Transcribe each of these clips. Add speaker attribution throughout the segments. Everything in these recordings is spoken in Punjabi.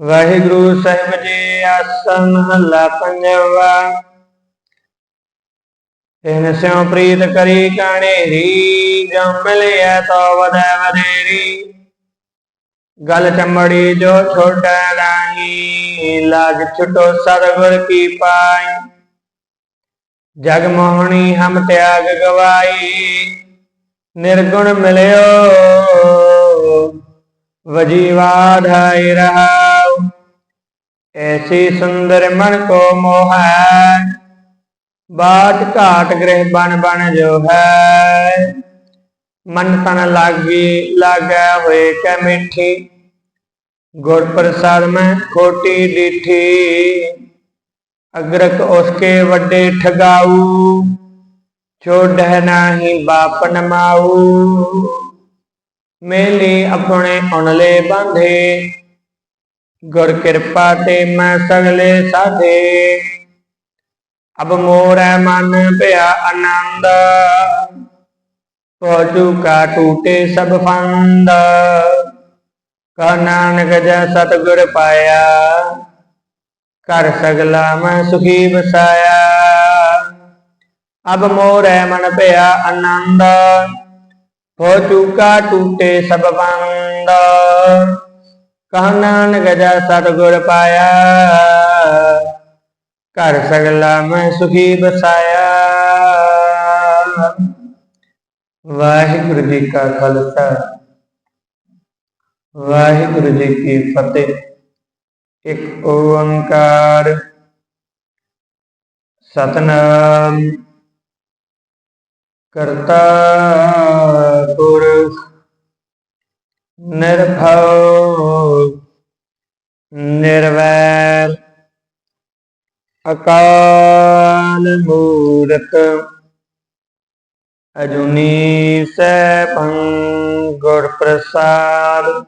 Speaker 1: ਵਾਹਿਗੁਰੂ ਸਾਹਿਬ ਜੀ ਆਸਨ ਮਹੱਲਾ ਪੰਜਵਾ। ਤਿਨ ਸਿਉ ਪ੍ਰੀਤ ਕਰੀ ਕਾਣੇਰੀ ਜਮ ਮਿਲਿਆ ਤੋ ਵਦੈ ਵਧੇਰੀ। ਗਲ ਚਮੜੀ ਜੋ ਛੋਟਾ ਰਾਹੀ ਲਾਗ ਛੁਟੋ ਸਤਿਗੁਰ ਕੀ ਪਾਈ। ਜਗ ਮੋਹਣੀ ਹਮ ਤਿਆਗ ਗਵਾਈ, ਨਿਰਗੁਣ ਮਿਲਿਓ। ਵਜੀਵਾਧਾਈ ਰਹਾਉ ਐਸੀ ਸੁੰਦਰ ਮਨ ਕੋ ਮੋਹੈ ਬਾਟ ਘਾਟ ਗ੍ਰਹਿ ਬਨ ਬਨ ਜੋ ਹੈ। ਮਨ ਤਨ ਲਾਗੀ ਲਾਗੈ ਹੋਏ ਕੈ ਮਿੱਠੀ, ਗੁਰ ਪ੍ਰਸਾਦ ਮੈਂ ਖੋਟੀ ਡੀਠੀ ਅਗਰਕ ਉਸਕੇ ਵੱਡੇ ਠਗਾਊ ਛੋੜਹਿ ਨਾਹੀ ਬਾਪ ਨਮਾਊ ਮੇਲੇ ਆਪਣੇ ਉਨਲੇ ਬਾਂਧੇ ਗੁਰ ਕਿਰਪਾ ਤੇ ਮੈਂ ਸਗਲੇ ਸਾਧੇ। ਅਬ ਮੋਰੈ ਮਨ ਭਇਆ ਆਨੰਦ ਪਹੁੰਚੂ ਕਾ ਟੂਟੇ ਸਭ ਫੰਦ। ਕਾ ਨਾਨਕ ਜੈ ਸਤਿਗੁਰ ਪਾਇਆ ਕਰ ਸਗਲਾ ਮੈਂ ਸੁਖੀ ਵਸਾਇਆ। ਅਬ ਮੋਰੈ ਮਨ ਭਇਆ ਆਨੰਦ ਹੋ ਕਾ ਟੂਟੇ ਸਭ ਫੰਦ। ਕਹ ਨਾਨਕ ਜੈ ਸਤਿਗੁਰ ਪਾਇਆ। ਘਰ ਸਗਲਾ ਮੈਂ ਸੁਖੀ ਬਸਾਇਆ। ਵਾਹਿਗੁਰੂ ਜੀ ਕਾ ਖਾਲਸਾ। ਵਾਹਿਗੁਰੂ ਜੀ ਕੀ ਫਤਿਹ। ਇੱਕ ਓੰਕਾਰ। ਸਤਨਾਮ। ਕਰਤਾ ਪੁਰਖ ਨਿਰਭਉ, ਨਿਰਵੈਰ, ਅਕਾਲ ਮੂਰਤ ਅਜੂਨੀ ਸੈਭੰ ਗੁਰ ਪ੍ਰਸਾਦ।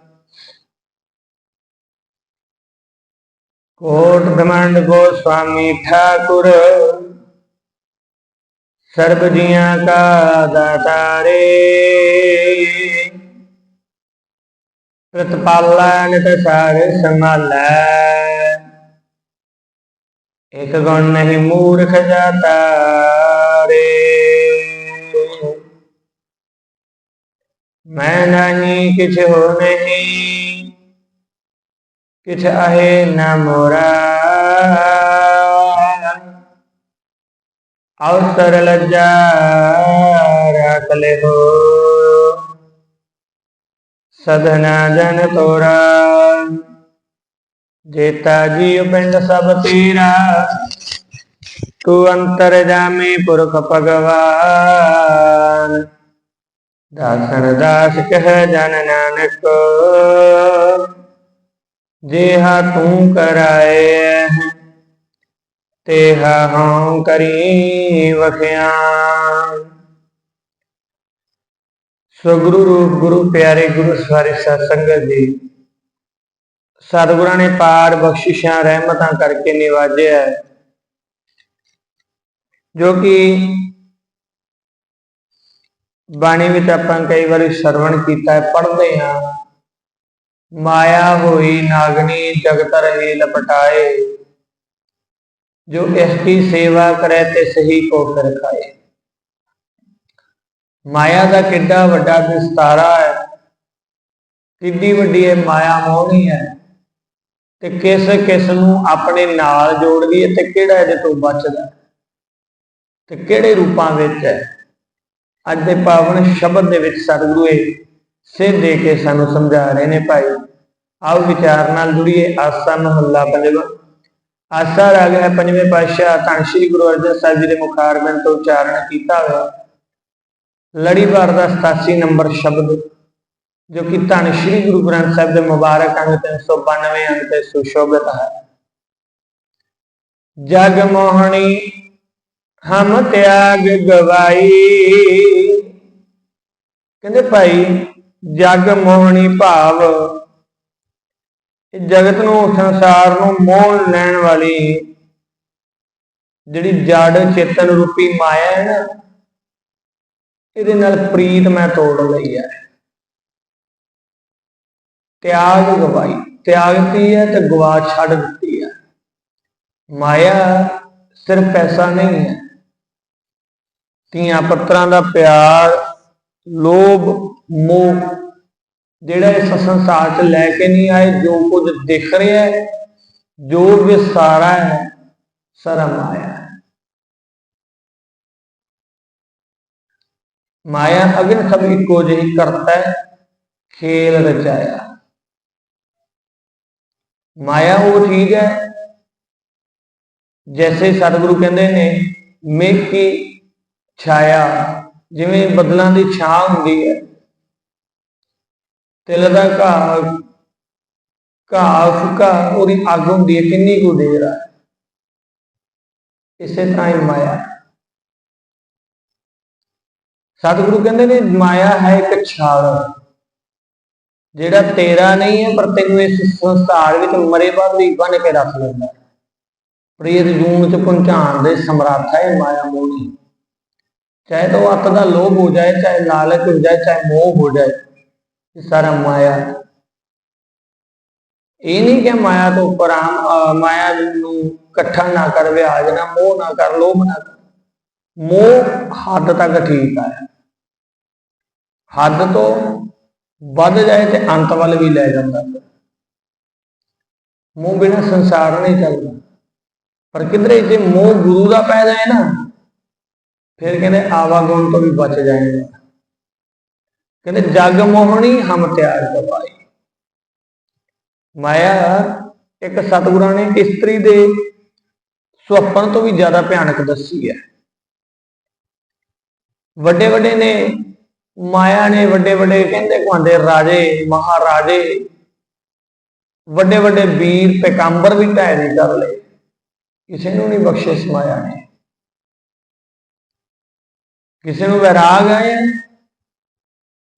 Speaker 1: ਕੋਟ ਬ੍ਰਹਮੰਡ ਗੋਸਵਾਮੀ ਠਾਕੁਰ, ਸਰਬ ਜੀਆਂ ਕਾ ਦਾਤਾਰੇ ਪ੍ਰਤਪਾਲਾ ਨਿਤ ਸਾਰ ਸੰਭਾਲੈ ਇਕ ਗੁਣ ਨਹੀਂ ਮੂਰਖ ਜਾਤਾ ਰੇ ਮੈਂ ਨਹੀਂ ਕਿਛ ਹੋ ਨਹੀਂ ਕਿਛ ਆਹੇ ਨਾ ਮੋਰਾ ਅਵਸਰ ਲੱਜਾ ਰੱਖ ਲੈ ਹੋ ਸਦਨਾ ਜਨ ਤੋਰਾ। ਜੇਤਾ ਜੀਉ ਪਿੰਡ ਸਭ ਤੇਰਾ ਤੂੰ ਅੰਤਰ ਜਾਮੀ ਪੁਰਖ ਭਗਵਾਨ। ਦਾਸਨ ਦਾਸ ਕਹਿ ਜਨ ਨਾਨਕ। ਜੇਹਾ ਤੂੰ ਕਰਾਏ ਤੇਹਾ ਹਉ ਕਰੀ ਵਖਿਆ। ਸੋ ਗੁਰੂ ਰੂਪ ਗੁਰੂ ਪਿਆਰੇ ਗੁਰੂ ਸਵਾਰੇ ਸਾਧ ਸੰਗਤ ਜੀ ਸਤਿਗੁਰਾਂ ਨੇ ਪਾਰ ਬਖਸ਼ਿਸ਼ਾਂ ਰਹਿਮਤਾਂ ਕਰਕੇ ਨਿਵਾਜਿਆ ਹੈ, ਜੋ ਕਿ ਬਾਣੀ ਵਿੱਚ ਆਪਾਂ ਕਈ ਵਾਰੀ ਸਰਵਣ ਕੀਤਾ ਹੈ ਪੜ੍ਹਦੇ ਹਾਂ ਮਾਇਆ ਹੋਈ ਨਾਗਣੀ ਜਗਤ ਰਹੇ ਲਪਟਾਏ ਜੋ ਇਸ ਕੀ ਸੇਵਾ ਕਰੇ ਤੇ ਸਹੀ ਕੋ ਫਿਰ ਖਾਏ ਮਾਇਆ ਦਾ ਕਿੱਡਾ ਵੱਡਾ ਵਿਸਤਾਰਾ ਹੈ? ਕਿੱਡੀ ਵੱਡੀ ਇਹ ਮਾਇਆ ਮੋਹਣੀ ਹੈ? ਤੇ ਕਿਸ ਕਿਸ ਨੂੰ ਆਪਣੇ ਨਾਲ ਜੋੜਦੀ ਹੈ ਤੇ ਕਿਹੜਾ ਇਹਦੇ ਤੋਂ ਬਚਦਾ? ਹੈ? ਤੇ ਕਿਹੜੇ ਰੂਪਾਂ ਵਿੱਚ ਹੈ? ਅੱਜ ਦੇ ਪਾਵਨ ਸ਼ਬਦ ਦੇ ਵਿੱਚ ਸਤਿਗੁਰੂ ਇਹ ਸਿੱਧ ਦੇ ਕੇ ਸਾਨੂੰ ਸਮਝਾ ਰਹੇ ਨੇ ਭਾਈ। ਆਓ ਵਿਚਾਰ ਨਾਲ ਜੁੜੀਏ, ਆਸਾ ਮਹੱਲਾ ਪੰਜਵਾਂ ਆਸਾ ਰਾਗ ਹੈ ਪੰਜਵੇਂ ਪਾਤਸ਼ਾਹ ਧੰਨ ਸ਼੍ਰੀ ਗੁਰੂ ਅਰਜਨ ਸਾਹਿਬ ਜੀ ਦੇ ਮੁਖਾਰਬਿੰਦ ਤੋਂ ਉਚਾਰਨ ਕੀਤਾ ਹੋਇਆ। ਲੜੀਵਾਰ ਦਾ 87 ਨੰਬਰ ਸ਼ਬਦ, ਜੋ ਕਿ ਧੰਨ ਸ਼੍ਰੀ ਗੁਰੂ ਗ੍ਰੰਥ ਸਾਹਿਬ ਦੇ ਮੁਬਾਰਕ ਅੰਗ 392 ਅੰਗ ਤੇ ਸੁਸ਼ੋਭਿਤ ਹੈ। ਜਗ ਮੋਹਣੀ, ਹਮ ਤਿਆਗ ਗਵਾਈ। ਕਹਿੰਦੇ ਭਾਈ, ਜਗ ਮੋਹਣੀ ਭਾਵ, ਇਹ ਜਗਤ ਨੂੰ, ਸੰਸਾਰ ਨੂੰ ਮੋਹ ਲੈਣ ਵਾਲੀ ਜਿਹੜੀ ਜੜ ਚੇਤਨ ਰੂਪੀ ਮਾਇਆ ਹੈ ਨਾ ਇਹਦੇ ਨਾਲ ਪ੍ਰੀਤ ਮੈਂ ਤੋੜ ਲਈ ਹੈ ਤਿਆਗ ਗਵਾਈ। ਤਿਆਗਤੀ ਹੈ ਤੇ ਗਵਾ ਛੱਡ ਦਿੱਤੀ ਹੈ ਮਾਇਆ ਸਿਰਫ ਪੈਸਾ ਨਹੀਂ ਹੈ ਧੀਆਂ ਪੱਤਰਾਂ ਦਾ ਪਿਆਰ, ਲੋਭ, ਮੋਹ, ਜਿਹੜਾ ਇਸ ਸੰਸਾਰ 'ਚ ਲੈ ਕੇ ਨਹੀਂ ਆਏ, ਜੋ ਕੁਝ ਦਿਖ ਰਿਹਾ ਹੈ, ਜੋ ਵਿਸਾਰਾ ਹੈ, ਸਾਰਾ ਮਾਇਆ। ਹੈ ਮਾਇਆ ਅਗਨ ਸਭ ਇੱਕੋ ਜਿਹੀ ਕਰਤਾ ਹੈ, ਖੇਲ ਰਚਾਇਆ। ਮਾਇਆ ਉਹ ਚੀਜ਼ ਹੈ, ਜੈਸੇ ਸਤਿਗੁਰੂ ਕਹਿੰਦੇ ਨੇ ਮੇਘ ਕੀ ਛਾਇਆ, ਜਿਵੇਂ ਬੱਦਲਾਂ ਦੀ ਛਾਂ ਹੁੰਦੀ ਹੈ। ਤਿਲ ਦਾ ਘਾਹ ਘਾਹ ਫੁਕਾ, ਉਹਦੀ ਅੱਗ ਹੁੰਦੀ ਹੈ, ਕਿੰਨੀ ਕੁ ਦੇਰ ਆ। ਇਸੇ ਤਰ੍ਹਾਂ ਹੀ ਮਾਇਆ। ਸਤਿਗੁਰੂ ਕਹਿੰਦੇ ਨੇ, ਮਾਇਆ ਹੈ ਇੱਕ ਛਾਲ। ਜਿਹੜਾ ਤੇਰਾ ਨਹੀਂ ਹੈ, ਪਰ ਤੈਨੂੰ ਇਸ ਸੰਸਾਰ ਵਿੱਚ ਮਰੇ ਬਾਦੀ ਬਣ ਕੇ ਰੱਖ ਲੈਂਦਾ ਪ੍ਰੀਤ ਜੂਨ ਚ ਪਹੁੰਚਾਉਣ ਦੇ ਸਮਰੱਥ ਹੈ ਇਹ ਮਾਇਆ ਮੋਹਣੀ। ਚਾਹੇ ਤਾਂ ਉਹ ਅੱਤ ਦਾ ਲੋਭ ਹੋ ਜਾਏ, ਚਾਹੇ ਲਾਲਚ ਹੋ ਜਾਏ, ਚਾਹੇ ਮੋਹ ਹੋ ਜਾਏ, ਇਹ ਸਾਰਾ ਮਾਇਆ ਇਹ ਨਹੀਂ ਕਿ ਮਾਇਆ ਤੋਂ ਉੱਪਰ ਆਮ ਅਹ ਮਾਇਆ ਨੂੰ ਇਕੱਠਾ ਨਾ ਕਰ, ਵਿਆਜ ਨਾ, ਮੋਹ ਨਾ ਕਰ, ਲੋਭ ਨਾ ਕਰ। ਮੋਹ ਹੱਦ ਤੱਕ ਠੀਕ ਆ। ਹੱਦ ਤੋਂ ਵੱਧ ਜਾਏ ਤੇ ਅੰਤ ਵੱਲ ਵੀ ਲੈ ਜਾਂਦਾ। ਮੋਹ ਬਿਨਾ ਸੰਸਾਰ ਨਹੀਂ ਚੱਲਦਾ। ਪਰ ਕਿਧਰੇ ਜੇ ਮੋਹ ਗੁਰੂ ਦਾ ਪੈ ਜਾਏ ਨਾ, ਫਿਰ ਕਹਿੰਦੇ ਆਵਾਗੁਣ ਤੋਂ ਵੀ ਬਚ ਜਾਏਗਾ। ਕਹਿੰਦੇ ਜਗ ਮੋਹਣੀ ਹਮ ਤਿਆਰ ਕਵਾਈ ਮਾਇਆ ਇੱਕ ਸਤਿਗੁਰਾਂ ਨੇ ਇਸਤਰੀ ਦੇ ਸੁਪਨ ਤੋਂ ਵੀ ਜ਼ਿਆਦਾ ਭਿਆਨਕ ਦੱਸੀ ਹੈ। ਵੱਡੇ ਵੱਡੇ ਨੇ, ਮਾਇਆ ਨੇ ਵੱਡੇ ਵੱਡੇ ਕਹਿੰਦੇ ਕੁਆਂਦੇ ਰਾਜੇ, ਮਹਾਰਾਜੇ ਵੱਡੇ ਵੱਡੇ ਵੀਰ, ਪੈਗੰਬਰ ਵੀ ਢਾਇ ਕਰ ਲਏ। ਕਿਸੇ ਨੂੰ ਨਹੀਂ ਬਖਸ਼ਿਸ਼ ਮਾਇਆ ਨੇ। ਕਿਸੇ ਨੂੰ ਵਿਰਾਗ ਆਇਆ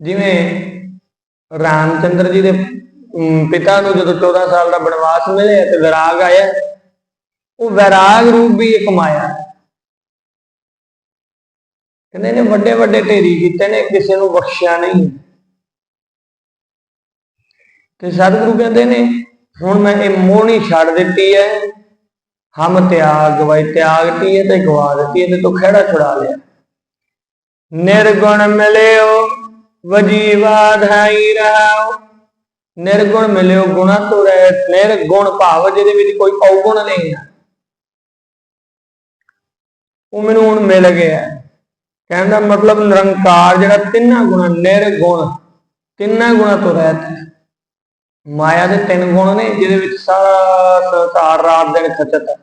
Speaker 1: ਜਿਵੇਂ ਰਾਮਚੰਦਰ ਜੀ ਦੇ ਪਿਤਾ ਨੂੰ ਜਦੋਂ 14 ਸਾਲ ਦਾ ਬਨਵਾਸ ਮਿਲਿਆ ਤੇ ਵਿਰਾਗ ਆਇਆ, ਉਹ ਵਿਰਾਗ ਰੂਪ ਵੀ ਇੱਕ ਮਾਇਆ ਕਹਿੰਦੇ ਨੇ ਵੱਡੇ ਵੱਡੇ ਢੇਰੀ ਕੀਤੇ ਨੇ, ਕਿਸੇ ਨੂੰ ਬਖਸ਼ਿਆ ਨਹੀਂ। ਤੇ ਸਤਿਗੁਰੂ ਕਹਿੰਦੇ ਨੇ, ਹੁਣ ਮੈਂ ਇਹ ਮੋਹਣੀ ਛੱਡ ਦਿੱਤੀ ਹੈ ਹਮ ਤਿਆਗ ਗਵਾਈ ਤਿਆਗਤੀ ਹੈ ਤੇ ਗਵਾ ਦਿੱਤੀ ਹੈ ਤੇ ਤੂੰ ਖਿਹੜਾ ਛੁਡਾ ਲਿਆ। ਨਿਰਗੁਣ ਮਿਲਿਓ, ਵਜੀਵਾ ਧਾਈ ਰਹਾਓ। ਨਿਰਗੁਣ ਮਿਲਿਓ, ਗੁਣਾ ਤੋਂ ਰਹਿਤ ਨਿਰਗੁਣ ਭਾਵ ਜਿਹਦੇ ਵਿੱਚ ਕੋਈ ਔਗੁਣ ਨਹੀਂ ਹੈ ਉਹ ਮੈਨੂੰ ਹੁਣ ਮਿਲ ਗਿਆ। ਕਹਿਣ ਦਾ ਮਤਲਬ ਨਿਰੰਕਾਰ ਜਿਹੜਾ ਤਿੰਨਾਂ ਗੁਣਾ ਨਿਰਗੁਣ ਤਿੰਨਾਂ ਗੁਣਾ ਤੋਂ ਰਹਿਤ ਹੈ। ਮਾਇਆ ਦੇ ਤਿੰਨ ਗੁਣ ਨੇ, ਜਿਹਦੇ ਵਿੱਚ ਸਾਰਾ ਸੰਸਾਰ ਰਾਤ ਦਿਨ ਖਚਤ ਹੈ।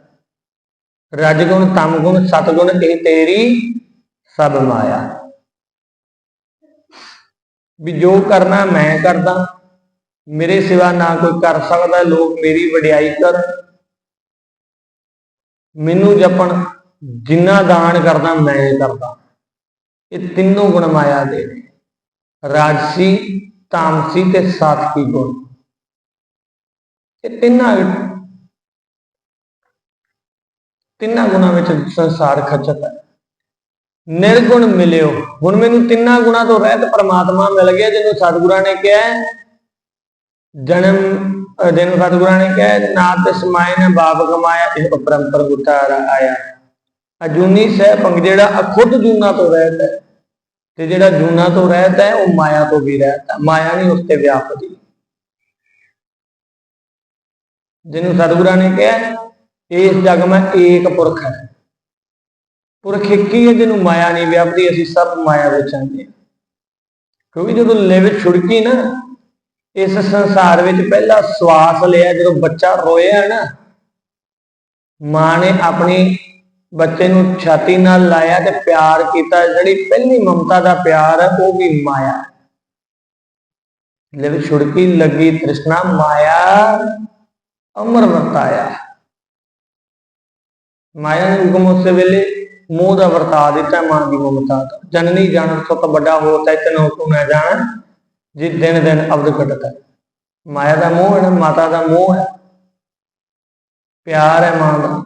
Speaker 1: ਰਜਗੁਣ ਤਮਗੁਣ ਸਤਗੁਣ ਇਹ ਤੇਰੀ ਸਭ ਮਾਇਆ। ਵੀ ਜੋ ਕਰਨਾ ਮੈਂ ਕਰਦਾ, ਮੇਰੇ ਸਿਵਾ ਨਾ ਕੋਈ ਕਰ ਸਕਦਾ, ਲੋਕ ਮੇਰੀ ਵਡਿਆਈ ਕਰ ਮੈਨੂੰ ਜਪਣ, ਜਿੰਨਾ ਦਾਨ ਕਰਦਾ, ਮੈਂ ਕਰਦਾ। ਇਹ ਤਿੰਨੋਂ ਗੁਣ ਮਾਇਆ ਦੇ ਨੇ। ਰਾਜਸੀ, ਤਾਮਸੀ ਤੇ ਸਾਤਵੀ ਗੁਣ। ਇਹ ਤਿੰਨਾਂ ਤਿੰਨਾਂ ਗੁਣਾਂ ਵਿੱਚ ਸੰਸਾਰ ਖਚਤ ਹੈ। ਨਿਰਗੁਣ ਮਿਲਿਓ। ਹੁਣ ਮੈਨੂੰ ਤਿੰਨਾਂ ਗੁਣਾਂ ਤੋਂ ਰਹਿਤ ਪਰਮਾਤਮਾ ਮਿਲ ਗਿਆ, ਜਿਹਨੂੰ ਸਤਿਗੁਰਾਂ ਨੇ ਕਿਹਾ ਜਨਮ, ਅਹ ਜਿਹਨੂੰ ਸਤਿਗੁਰਾਂ ਨੇ ਕਿਹਾ ਨਾ ਤੇ ਸਮਾਏ ਨੇ, ਬਾਪ ਕਮਾਇਆ, ਇਹ ਪਰੰਪਰ ਗੁਤਾਰ ਆਇਆ। ਅਜੂਨੀ ਸਹਿ ਪੰਗ ਜਿਹੜਾ ਖੁਦ ਜੂਨਾ ਤੋਂ ਰਹਿਤ ਹੈ। ਤੇ ਜਿਹੜਾ ਜੂਨਾ ਤੋਂ ਰਹਿਤ ਹੈ, ਉਹ ਮਾਇਆ ਤੋਂ ਵੀ ਰਹਿਤ ਹੈ। ਮਾਇਆ ਨਹੀਂ, ਉਸ ਤੇ ਵਿਆਪਦੀ ਜਿਹਨੂੰ ਸਤਿਗੁਰਾਂ ਨੇ ਕਿਹਾ, ਇਸ ਜਗ ਮੈਂ ਏਕ ਪੁਰਖ ਹੈ। ਪੁਰਖ ਇੱਕ ਹੀ ਹੈ, ਜਿਹਨੂੰ ਮਾਇਆ ਨਹੀਂ ਵਿਆਪਦੀ, ਅਸੀਂ ਸਭ ਮਾਇਆ ਵਿੱਚ ਆਂਦੇ ਹਾਂ। ਕਿਉਂਕਿ ਜਦੋਂ ਲਿਵ ਛੁੜਕੀ ਨਾ, ਇਸ ਸੰਸਾਰ ਵਿੱਚ ਪਹਿਲਾ ਸਵਾਸ ਲਿਆ, ਜਦੋਂ ਬੱਚਾ ਰੋਇਆ ਨਾ, ਮਾਂ ਨੇ ਆਪਣੀ ਬੱਚੇ ਨੂੰ ਛਾਤੀ ਨਾਲ ਲਾਇਆ ਤੇ ਪਿਆਰ ਕੀਤਾ, ਜਿਹੜੀ ਪਹਿਲੀ ਮਮਤਾ ਦਾ ਪਿਆਰ ਹੈ ਉਹ ਵੀ ਮਾਇਆ। ਹੈ। ਲਿਵ ਛੁੜਕੀ ਲੱਗੀ ਤ੍ਰਿਸ਼ਨਾ, ਮਾਇਆ ਅਮਰ ਵਰਤਾਇਆ। ਮਾਇਆ ਨੇ ਹੁਕਮ ਉਸ ਵੇਲੇ ਮੋਹ ਦਾ ਵਰਤਾ ਦਿੱਤਾ, ਮਾਂ ਦੀ ਮਮਤਾ ਦਾ। ਜਨਨੀ ਜਾਣ ਸੋ ਤਾਂ ਵੱਡਾ ਹੋਤਾ ਇਤਨੋ ਤੂੰ ਨਾ ਜਾਣ, ਜਿ ਦਿਨ ਦਿਨ ਅਬਦ ਘਟਦਾ। ਮਾਇਆ ਦਾ ਮੋਹ ਹੈ, ਮਾਤਾ ਦਾ ਮੋਹ ਹੈ। ਪਿਆਰ ਹੈ ਮਾਂ ਦਾ।